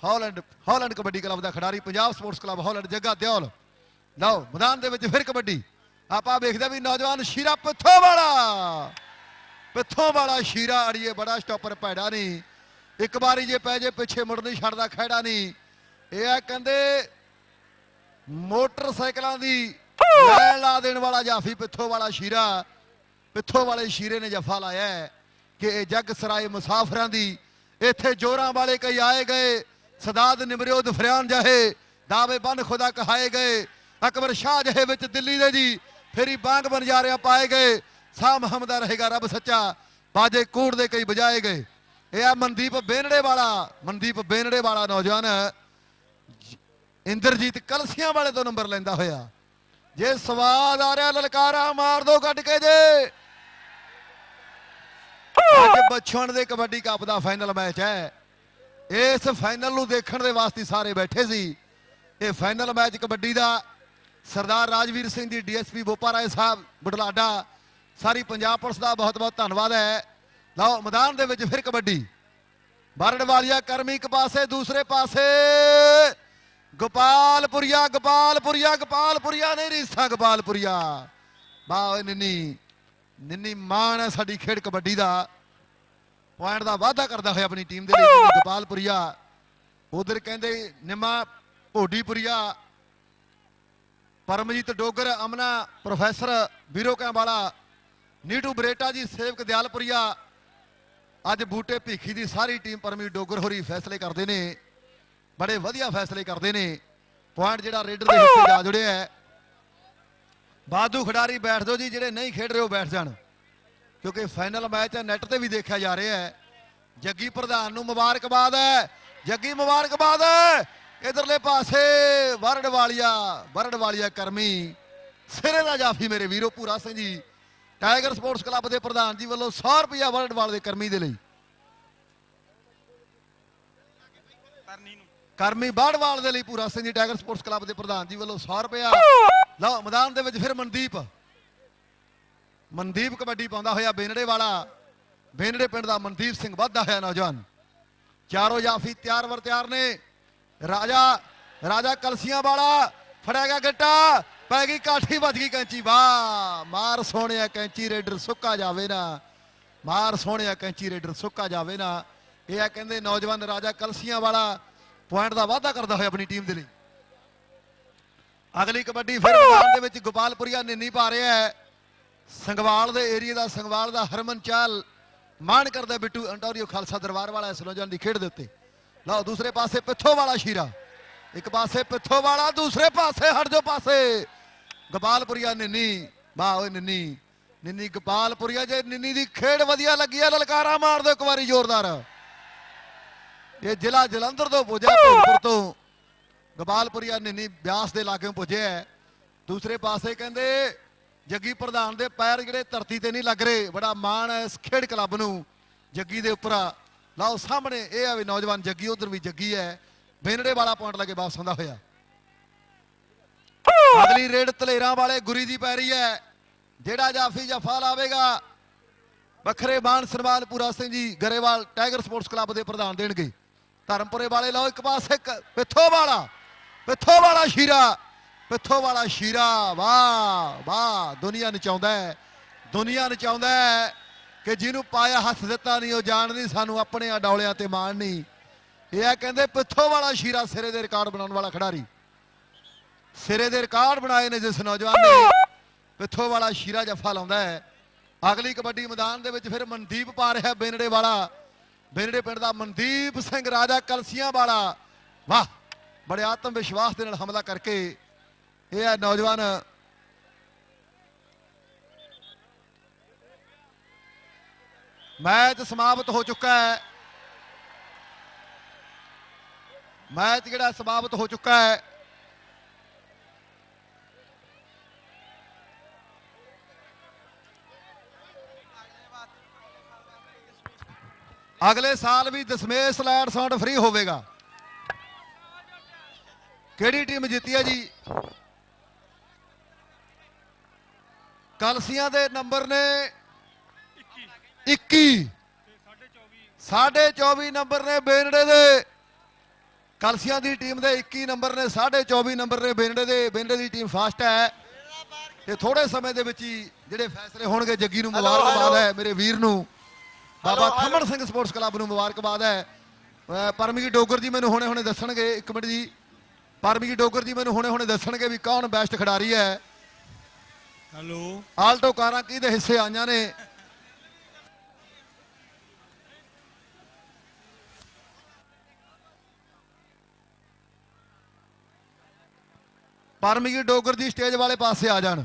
ਹਾਲੈਂਡ ਹਾਲੈਂਡ ਕਬੱਡੀ ਕਲੱਬ ਦਾ ਖਿਡਾਰੀ, Punjab sports club Holland, Jagga Deol. ਲਓ, ਮੈਦਾਨ ਦੇ ਵਿੱਚ ਫਿਰ ਕਬੱਡੀ। ਆਪਾਂ ਵੇਖਦੇ ਵੀ ਨੌਜਵਾਨ ਸ਼ੀਰਾ ਪਿੱਥੋਂ ਵਾਲਾ ਪਿੱਥੋਂ ਵਾਲਾ ਸ਼ੀਰਾ, ਅੜੀਏ ਬੜਾ ਸਟਾਪਰ ਭੈੜਾ ਨਹੀਂ। ਇੱਕ ਵਾਰੀ ਜੇ ਪੈ ਜੇ, ਪਿੱਛੇ ਮੁੜ ਨਹੀਂ ਛੱਡਦਾ ਖੈੜਾ ਨਹੀਂ। ਇਹ ਆ ਕਹਿੰਦੇ ਮੋਟਰਸਾਈਕਲਾਂ ਦੀ ਲੈਣ ਲਾ ਦੇਣ ਵਾਲਾ ਜਾਫੀ ਪਿੱਥੋਂ ਵਾਲਾ ਸ਼ੀਰਾ ਪਿੱਥੋਂ ਵਾਲੇ ਸ਼ੀਰੇ ਨੇ ਜਫਾ ਲਾਇਆ ਕਿ ਇਹ ਜੱਗ ਸਰਾਏ ਮੁਸਾਫਰਾਂ ਦੀ ਇੱਥੇ ਜੋਰਾਂ ਵਾਲੇ ਕਈ ਆਏ ਗਏ ਸਦਾਦ ਨਿਮਰਿਓ ਦਫਰਿਆਨ ਜਾਹੇ ਦਾਵੇ ਬਨ ਖੁਦਾ ਕਹਾਏ ਗਏ ਅਕਬਰ ਸ਼ਾਹ ਜਹੇ ਵਿੱਚ ਦਿੱਲੀ ਦੇ ਜੀ ਫੇਰੀ ਬਾਗ ਬਨਜਾਰਿਆਂ ਪਾਏ ਗਏ ਸਾਹ ਮੁਹੰਮਦਾ ਰਹੇਗਾ ਰੱਬ ਸੱਚਾ ਬਾਜੇ ਕੂੜ ਦੇ ਕਈ ਵਜਾਏ ਗਏ। ਇਹ ਆ ਮਨਦੀਪ ਬੇਨੜੇ ਵਾਲਾ ਮਨਦੀਪ ਬੇਨੜੇ ਵਾਲਾ ਨੌਜਵਾਨ ਇੰਦਰਜੀਤ ਕਲਸੀਆਂ ਵਾਲੇ ਤੋਂ ਨੰਬਰ ਲੈਂਦਾ ਹੋਇਆ। ਜੇ ਸਵਾਦ ਆ ਰਿਹਾ, ਲਲਕਾਰਾ ਮਾਰ ਦੋ ਕੱਢ ਕੇ ਜੇ। ਅੱਜ ਬਚਪਨ ਦੇ ਕਬੱਡੀ ਕੱਪ ਦਾ ਫਾਈਨਲ ਮੈਚ ਹੈ। ਇਸ ਫਾਈਨਲ ਨੂੰ ਦੇਖਣ ਦੇ ਵਾਸਤੇ ਸਾਰੇ ਬੈਠੇ ਸੀ। ਇਹ ਫਾਈਨਲ ਮੈਚ ਕਬੱਡੀ ਦਾ। ਸਰਦਾਰ ਰਾਜਵੀਰ ਸਿੰਘ ਜੀ ਡੀਐਸਪੀ ਬੋਪਾ ਰਾਏ ਸਾਹਿਬ, ਬੁਢਲਾਡਾ। ਸਾਰੀ ਪੰਜਾਬ ਪੁਲਿਸ ਦਾ ਬਹੁਤ ਬਹੁਤ ਧੰਨਵਾਦ ਹੈ। ਲਓ, ਮੈਦਾਨ ਦੇ ਵਿੱਚ ਫਿਰ ਕਬੱਡੀ। ਬਰੜ ਵਾਲੀਆ ਕਰਮੀ ਇੱਕ ਪਾਸੇ, ਦੂਸਰੇ ਪਾਸੇ। ਗੋਪਾਲਪੁਰੀਆ ਗੋਪਾਲਪੁਰੀਆ ਗੋਪਾਲਪੁਰੀਆ ਨਹੀਂ ਰੀਸਾ ਗੋਪਾਲਪੁਰੀਆ। ਵਾਹ ਨਿੰਨੀ ਨਿੰਨੀ ਮਾਣ ਹੈ ਸਾਡੀ ਖੇਡ ਕਬੱਡੀ ਦਾ। ਪੁਆਇੰਟ ਦਾ ਵਾਅਦਾ ਕਰਦਾ ਹੋਇਆ ਆਪਣੀ ਟੀਮ ਦੇ ਲਈ ਗੋਪਾਲਪੁਰੀਆ। ਉਧਰ ਕਹਿੰਦੇ ਨਿਮਾ ਭੋਡੀਪੁਰੀਆ, ਪਰਮਜੀਤ ਡੋਗਰ, ਅਮਨਾ, ਪ੍ਰੋਫੈਸਰ ਵੀਰੋ ਵਾਲਾ ਨੀਟੂ ਬਰੇਟਾ ਜੀ, ਸੇਵਕ ਦਿਆਲਪੁਰੀਆ। ਅੱਜ ਬੂਟੇ ਭੀਖੀ ਦੀ ਸਾਰੀ ਟੀਮ ਪਰਮਜੀਤ ਡੋਗਰ ਹੋਰੀ ਫੈਸਲੇ ਕਰਦੇ ਨੇ। ਬੜੇ ਵਧੀਆ ਫੈਸਲੇ ਕਰਦੇ ਨੇ। ਪੁਆਇੰਟ ਜਿਹੜਾ ਰੇਡਰ ਦੇ ਹਿੱਸੇ ਜਾ ਜੁੜਿਆ ਹੈ। ਬਾਦੂ ਖਿਡਾਰੀ ਬੈਠ ਜਾਓ ਜੀ, ਜਿਹੜੇ ਨਹੀਂ ਖੇਡ ਰਹੇ ਉਹ ਬੈਠ ਜਾਣ। ਕਿਉਂਕਿ ਫਾਈਨਲ ਮੈਚ ਹੈ, ਨੈਟ ਤੇ ਵੀ ਦੇਖਿਆ ਜਾ ਰਿਹਾ ਹੈ। ਜੱਗੀ ਪ੍ਰਧਾਨ ਨੂੰ ਮੁਬਾਰਕਬਾਦ ਹੈ। ਜੱਗੀ, ਮੁਬਾਰਕਬਾਦ ਹੈ। ਇਧਰਲੇ ਪਾਸੇ ਵਰਡ ਵਾਲੀਆ ਵਰਡ ਵਾਲੀਆ ਕਰਮੀ। ਸਿਰੇ ਦਾ ਜਾਫੀ ਮੇਰੇ ਵੀਰੋ ਪੂਰਾ Singh ji. Tiger sports club ਦੇ ਪ੍ਰਧਾਨ ਜੀ ਵੱਲੋਂ 100 ਰੁਪਇਆ ਵਰਡ ਵਾਲ ਦੇ ਕਰਮੀ ਦੇ ਲਈ। ਤਰਨੀ ਨੂੰ। ਕਰਮੀ ਬਾੜਵਾਲ ਦੇ ਲਈ ਪੂਰਾ Singh ji tiger sports club ਦੇ ਪ੍ਰਧਾਨ ਜੀ ਵੱਲੋਂ 100 ਰੁਪਇਆ ਲਓ, ਮੈਦਾਨ ਦੇ ਵਿੱਚ ਫਿਰ ਮਨਦੀਪ। ਮਨਦੀਪ ਕਬੱਡੀ ਪਾਉਂਦਾ ਹੋਇਆ ਬੇਨੜੇ ਵਾਲਾ। ਬੇਨੜੇ ਪਿੰਡ ਦਾ ਮਨਦੀਪ ਸਿੰਘ ਵੱਧਦਾ ਹੋਇਆ ਨੌਜਵਾਨ। ਚਾਰੋ ਜਾਫੀ ਤਿਆਰ ਵਰ ਤਿਆਰ ਨੇ। ਰਾਜਾ ਰਾਜਾ ਕਲਸੀਆਂ ਵਾਲਾ ਫੜਿਆ ਗਿਆ ਗੱਟਾ। ਪੈ ਗਈ ਕਾਠੀ, ਵੱਜ ਗਈ ਕੈਂਚੀ। ਵਾਹ! ਮਾਰ ਸੋਹਣਿਆ ਕੈਂਚੀ, ਰੇਡਰ ਸੁੱਕਾ ਜਾਵੇ ਨਾ। ਮਾਰ ਸੋਹਣਿਆ ਕੈਂਚੀ, ਰੇਡਰ ਸੁੱਕਾ ਜਾਵੇ ਨਾ। ਇਹ ਆ ਕਹਿੰਦੇ ਨੌਜਵਾਨ ਰਾਜਾ ਕਲਸੀਆਂ ਵਾਲਾ। ਪੁਆਇੰਟ ਦਾ ਵਾਅਦਾ ਕਰਦਾ ਹੋਇਆ ਆਪਣੀ ਟੀਮ ਦੇ ਲਈ। ਅਗਲੀ ਕਬੱਡੀ ਫਿਰ ਮੈਦਾਨ ਦੇ ਵਿੱਚ ਗੋਪਾਲਪੁਰੀਆ ਨਿੰਨੀ ਪਾ ਰਿਹਾ ਹੈ। ਸੰਗਵਾਲ ਦੇ ਏਰੀਆ ਦਾ ਸੰਗਵਾਲ ਦਾ ਹਰਮਨ ਚਾਲ ਮਾਣ ਕਰਦਾ ਬਿੱਟੂ ਅੰਟੋਰੀਓ ਖਾਲਸਾ ਦਰਬਾਰ ਵਾਲਾ ਇਸ ਦੀ ਖੇਡ ਦੇ ਉੱਤੇ। ਲਓ, ਦੂਸਰੇ ਪਾਸੇ ਪਿੱਥੋਂ ਵਾਲਾ ਸ਼ੀਰਾ। ਇੱਕ ਪਾਸੇ ਪਿੱਥੋਂ ਵਾਲਾ, ਦੂਸਰੇ ਪਾਸੇ ਹਟ ਜੋ ਪਾਸੇ। ਗੋਪਾਲਪੁਰੀਆ ਨਿੰਨੀ, ਵਾਹ ਓਏ ਨਿੰਨੀ। ਨਿੰਨੀ ਗੋਪਾਲਪੁਰੀਆ ਜੇ ਨਿੰਨੀ ਦੀ ਖੇਡ ਵਧੀਆ ਲੱਗੀ ਆ ਲਲਕਾਰਾ ਮਾਰ ਦਿਓ ਇੱਕ ਵਾਰੀ ਜ਼ੋਰਦਾਰ। ਇਹ ਜ਼ਿਲ੍ਹਾ ਜਲੰਧਰ ਤੋਂ ਪੁੱਜਿਆ ਭੋਗਪੁਰ ਤੋਂ ਗੋਪਾਲਪੁਰੀਆ ਨਿੰਨੀ ਬਿਆਸ ਦੇ ਲਾਗੇ ਪੁੱਜਿਆ ਹੈ। ਦੂਸਰੇ ਪਾਸੇ ਕਹਿੰਦੇ ਜੱਗੀ ਪ੍ਰਧਾਨ ਦੇ ਪੈਰ ਜਿਹੜੇ ਧਰਤੀ ਤੇ ਨਹੀਂ ਲੱਗ ਰਹੇ ਬੜਾ ਮਾਣ ਹੈ ਇਸ ਖੇਡ ਕਲੱਬ ਨੂੰ। ਜੱਗੀ ਦੇ ਉੱਪਰ ਲਓ ਸਾਹਮਣੇ ਇਹ ਆ ਵੀ ਨੌਜਵਾਨ ਜੱਗੀ ਉਧਰ ਵੀ ਜੱਗੀ ਹੈ। ਬੇਨੜੇ ਵਾਲਾ ਪੁਆਇੰਟ ਲੈ ਕੇ ਵਾਪਸ ਆਉਂਦਾ ਹੋਇਆ। ਅਗਲੀ ਰੇਡ ਧਲੇਰਾਂ ਵਾਲੇ ਗੁਰੀ ਦੀ ਪੈ ਰਹੀ ਹੈ। ਜਿਹੜਾ ਜਾਫੀ ਜਫਾ ਲਾਵੇਗਾ ਵੱਖਰੇ ਮਾਨ ਸਨਮਾਨ ਪੂਰਾ Singh ji Grewal tiger sports club ਦੇ ਪ੍ਰਧਾਨ ਦੇਣਗੇ। ਧਰਮਪੁਰੇ ਵਾਲੇ ਲਓ ਇੱਕ ਪਾਸੇ ਇੱਕ, ਪਿੱਥੋ ਵਾਲਾ ਪਿੱਥੋ ਵਾਲਾ ਸ਼ੀਰਾ, ਪਿੱਥੋ ਵਾਲਾ ਸ਼ੀਰਾ, ਵਾਹ ਵਾਹ, ਦੁਨੀਆ ਨਚਾਉਂਦਾ ਹੈ, ਦੁਨੀਆ ਨਚਾਉਂਦਾ ਹੈ ਕਿ ਜਿਹਨੂੰ ਪਾਇਆ ਹੱਥ ਦਿੱਤਾ ਨਹੀਂ, ਉਹ ਜਾਣ ਸਾਨੂੰ ਆਪਣੇ ਅਡੌਲਿਆਂ ਤੇ ਮਾਣ ਨਹੀਂ। ਇਹ ਆ ਕਹਿੰਦੇ ਪਿੱਥੋ ਵਾਲਾ ਸ਼ੀਰਾ ਸਿਰੇ ਦੇ ਰਿਕਾਰਡ ਬਣਾਉਣ ਵਾਲਾ ਖਿਡਾਰੀ। ਸਿਰੇ ਦੇ ਰਿਕਾਰਡ ਬਣਾਏ ਨੇ ਜਿਸ ਨੌਜਵਾਨ ਨੇ। ਪਿੱਥੋ ਵਾਲਾ ਸ਼ੀਰਾ ਜੱਫਾ ਲਾਉਂਦਾ ਹੈ। ਅਗਲੀ ਕਬੱਡੀ ਮੈਦਾਨ ਦੇ ਵਿੱਚ ਫਿਰ ਮਨਦੀਪ ਪਾ ਰਿਹਾ ਬੇਨੜੇ ਵਾਲਾ। ਬੇਨੜੇ ਪਿੰਡ ਦਾ ਮਨਦੀਪ ਸਿੰਘ, ਰਾਜਾ ਕਲਸੀਆਂ ਵਾਲਾ। ਵਾਹ, ਬੜੇ ਆਤਮ ਵਿਸ਼ਵਾਸ ਦੇ ਨਾਲ ਹਮਲਾ ਕਰਕੇ ਇਹ ਹੈ ਨੌਜਵਾਨ। ਮੈਚ ਸਮਾਪਤ ਹੋ ਚੁੱਕਾ ਹੈ। ਮੈਚ ਜਿਹੜਾ ਸਮਾਪਤ ਹੋ ਚੁੱਕਾ ਹੈ ਅਗਲੇ ਸਾਲ ਵੀ ਦਸਮੇਸ਼ ਲੈਂਡ ਸਾਊਂਡ ਫ੍ਰੀ ਹੋਵੇਗਾ। ਕਿਹੜੀ ਟੀਮ ਜਿੱਤੀ ਹੈ ਜੀ? ਕਲਸੀਆਂ ਦੇ ਨੰਬਰ ਨੇ 21 24 ਨੰਬਰ ਨੇ ਬੇਨੜੇ ਦੇ। ਕਲਸੀਆਂ ਦੀ ਟੀਮ ਦੇ 21 ਨੰਬਰ ਨੇ 24 ਨੰਬਰ ਨੇ ਬੇਨੜੇ ਦੇ। ਬੇਨੜੇ ਦੀ ਟੀਮ ਫਾਸਟ ਹੈ। ਤੇ ਥੋੜੇ ਸਮੇਂ ਦੇ ਵਿੱਚ ਹੀ ਜਿਹੜੇ ਫੈਸਲੇ ਹੋਣਗੇ, ਜੱਗੀ ਨੂੰ ਮੁਬਾਰਕਬਾਦ ਹੈ ਮੇਰੇ ਵੀਰ ਨੂੰ। ਬਾਬਾ ਥਮਨ ਸਿੰਘ ਸਪੋਰਟਸ ਕਲੱਬ ਨੂੰ ਮੁਬਾਰਕਬਾਦ ਹੈ। ਪਰਮਜੀਤ ਡੋਗਰ ਜੀ ਮੈਨੂੰ ਹੁਣੇ ਹੁਣੇ ਦੱਸਣਗੇ ਇੱਕ ਮਿੰਟ ਜੀ। ਪਰਮਜੀਤ ਡੋਗਰ ਜੀ ਮੈਨੂੰ ਹੁਣੇ ਹੁਣੇ ਦੱਸਣਗੇ ਵੀ ਕੌਣ ਬੈਸਟ ਖਿਡਾਰੀ ਹੈ। ਹੈਲੋ। ਆਲਟੋ ਕਾਰਾਂ ਕਿਹਦੇ ਹਿੱਸੇ ਆਈਆਂ ਨੇ? ਪਰਮਜੀਤ ਡੋਗਰ ਜੀ ਸਟੇਜ ਵਾਲੇ ਪਾਸੇ ਆ ਜਾਣ।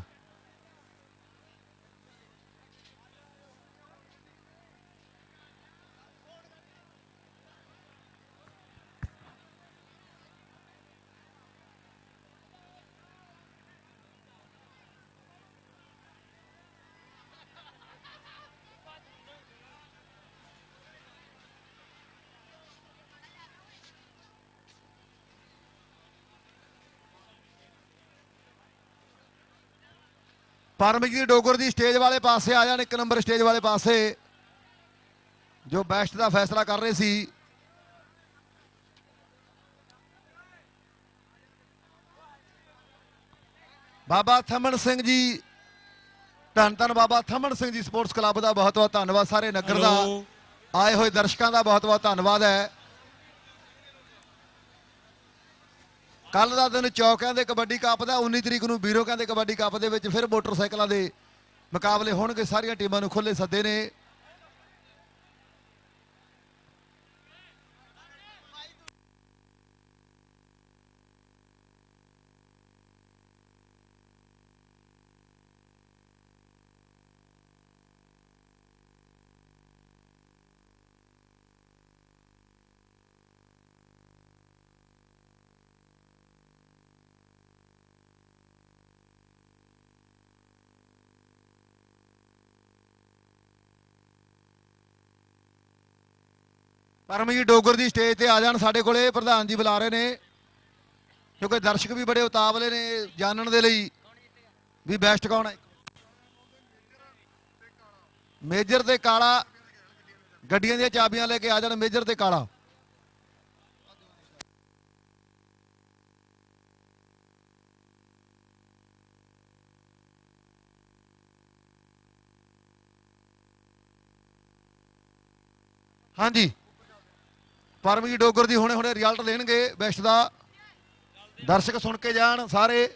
ਪਰਮਜੀਤ ਡੋਗਰ ਜੀ ਸਟੇਜ ਵਾਲੇ ਪਾਸੇ ਆ ਜਾਣ ਇੱਕ ਨੰਬਰ ਸਟੇਜ ਵਾਲੇ ਪਾਸੇ ਜੋ ਬੈਸਟ ਦਾ ਫੈਸਲਾ ਕਰ ਰਹੇ ਸੀ ਬਾਬਾ ਥਮਨ ਸਿੰਘ ਜੀ ਧੰਨ ਧੰਨ ਬਾਬਾ ਥਮਨ ਸਿੰਘ ਜੀ ਸਪੋਰਟਸ ਕਲੱਬ ਦਾ ਬਹੁਤ ਬਹੁਤ ਧੰਨਵਾਦ ਸਾਰੇ ਨਗਰ ਦਾ। ਆਏ ਹੋਏ ਦਰਸ਼ਕਾਂ ਦਾ ਬਹੁਤ ਬਹੁਤ ਧੰਨਵਾਦ ਹੈ ਕੱਲ ਦਾ ਦਿਨ ਚੌਕਿਆਂ ਦੇ ਕਬੱਡੀ ਕੱਪ ਦਾ 19 ਤਰੀਕ ਨੂੰ ਬੀਰੋਕਿਆਂ ਦੇ ਕਬੱਡੀ ਕੱਪ ਦੇ ਵਿੱਚ ਫਿਰ ਮੋਟਰਸਾਈਕਲਾਂ ਦੇ ਮੁਕਾਬਲੇ ਹੋਣਗੇ, ਸਾਰੀਆਂ ਟੀਮਾਂ ਨੂੰ ਖੁੱਲੇ ਸੱਦੇ ਨੇ। ਪਰਮਜੀਤ ਡੋਗਰ ਦੀ ਸਟੇਜ ਤੇ ਆ ਜਾਣ ਸਾਡੇ ਕੋਲੇ, ਪ੍ਰਧਾਨ ਜੀ ਬੁਲਾ ਰਹੇ ਨੇ। ਕਿਉਂਕਿ ਦਰਸ਼ਕ ਵੀ ਬੜੇ ਉਤਾਵਲੇ ਨੇ ਜਾਣਨ ਦੇ ਲਈ ਵੀ ਬੈਸਟ ਕੌਣ ਹੈ। ਮੇਜਰ ਤੇ ਕਾਲਾ, ਗੱਡੀਆਂ ਦੀਆਂ ਚਾਬੀਆਂ ਲੈ ਕੇ ਆ ਜਾਣ ਮੇਜਰ ਤੇ ਕਾਲਾ। ਹਾਂਜੀ। ਪਰਮਜੀਤ ਡੋਗਰ ਦੀ ਹੁਣੇ ਹੁਣੇ ਰਿਜ਼ਲਟ ਦੇਣਗੇ ਬੈਸਟ ਦਾ। ਦਰਸ਼ਕ ਸੁਣ ਕੇ ਜਾਣ ਸਾਰੇ।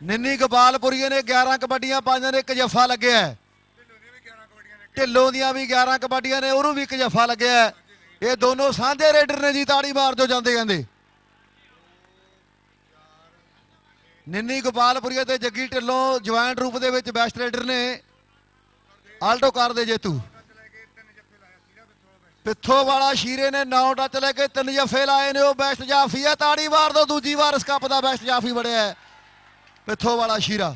ਨਿੰਨੀ ਗੋਪਾਲਪੁਰੀਏ ਨੇ 11 ਕਬੱਡੀਆਂ ਪਾਈਆਂ ਨੇ, ਇੱਕ ਜੱਫਾ ਲੱਗਿਆ ਢਿੱਲੋਂ ਦੀਆਂ ਵੀ 11 ਕਬੱਡੀਆਂ ਨੇ, ਉਹਨੂੰ ਵੀ ਇੱਕ ਜੱਫਾ ਲੱਗਿਆ ਇਹ ਦੋਨੋਂ ਸਾਂਝੇ ਰੇਡਰ ਨੇ ਜੀ, ਤਾੜੀ ਮਾਰ ਜੋ ਜਾਂਦੇ ਕਹਿੰਦੇ। ਨਿੰਨੀ ਗੋਪਾਲਪੁਰੀਏ ਤੇ ਜੱਗੀ ਢਿੱਲੋਂ ਜੁਆਇੰਟ ਰੂਪ ਦੇ ਵਿੱਚ ਬੈਸਟ ਰੇਡਰ ਨੇ। ਆਲਟੋ ਕਾਰ ਦੇ ਜੇਤੂ ਪਿੱਥੋ ਵਾਲਾ ਸ਼ੀਰੇ ਨੇ 9 ਟੱਚ ਲੈ ਕੇ ਤਿੰਨ ਜੱਫੇ ਲਾਏ ਨੇ, ਉਹ ਬੈਸਟ ਜਾਫੀ ਹੈ ਤਾੜੀ ਵਾਰ ਤੋਂ ਦੂਜੀ ਵਾਰ ਇਸ ਕੱਪ ਦਾ ਬੈਸਟ ਜਾਫੀ ਬਣਿਆ ਹੈ। ਪਿੱਥੋ ਵਾਲਾ ਸ਼ੀਰਾ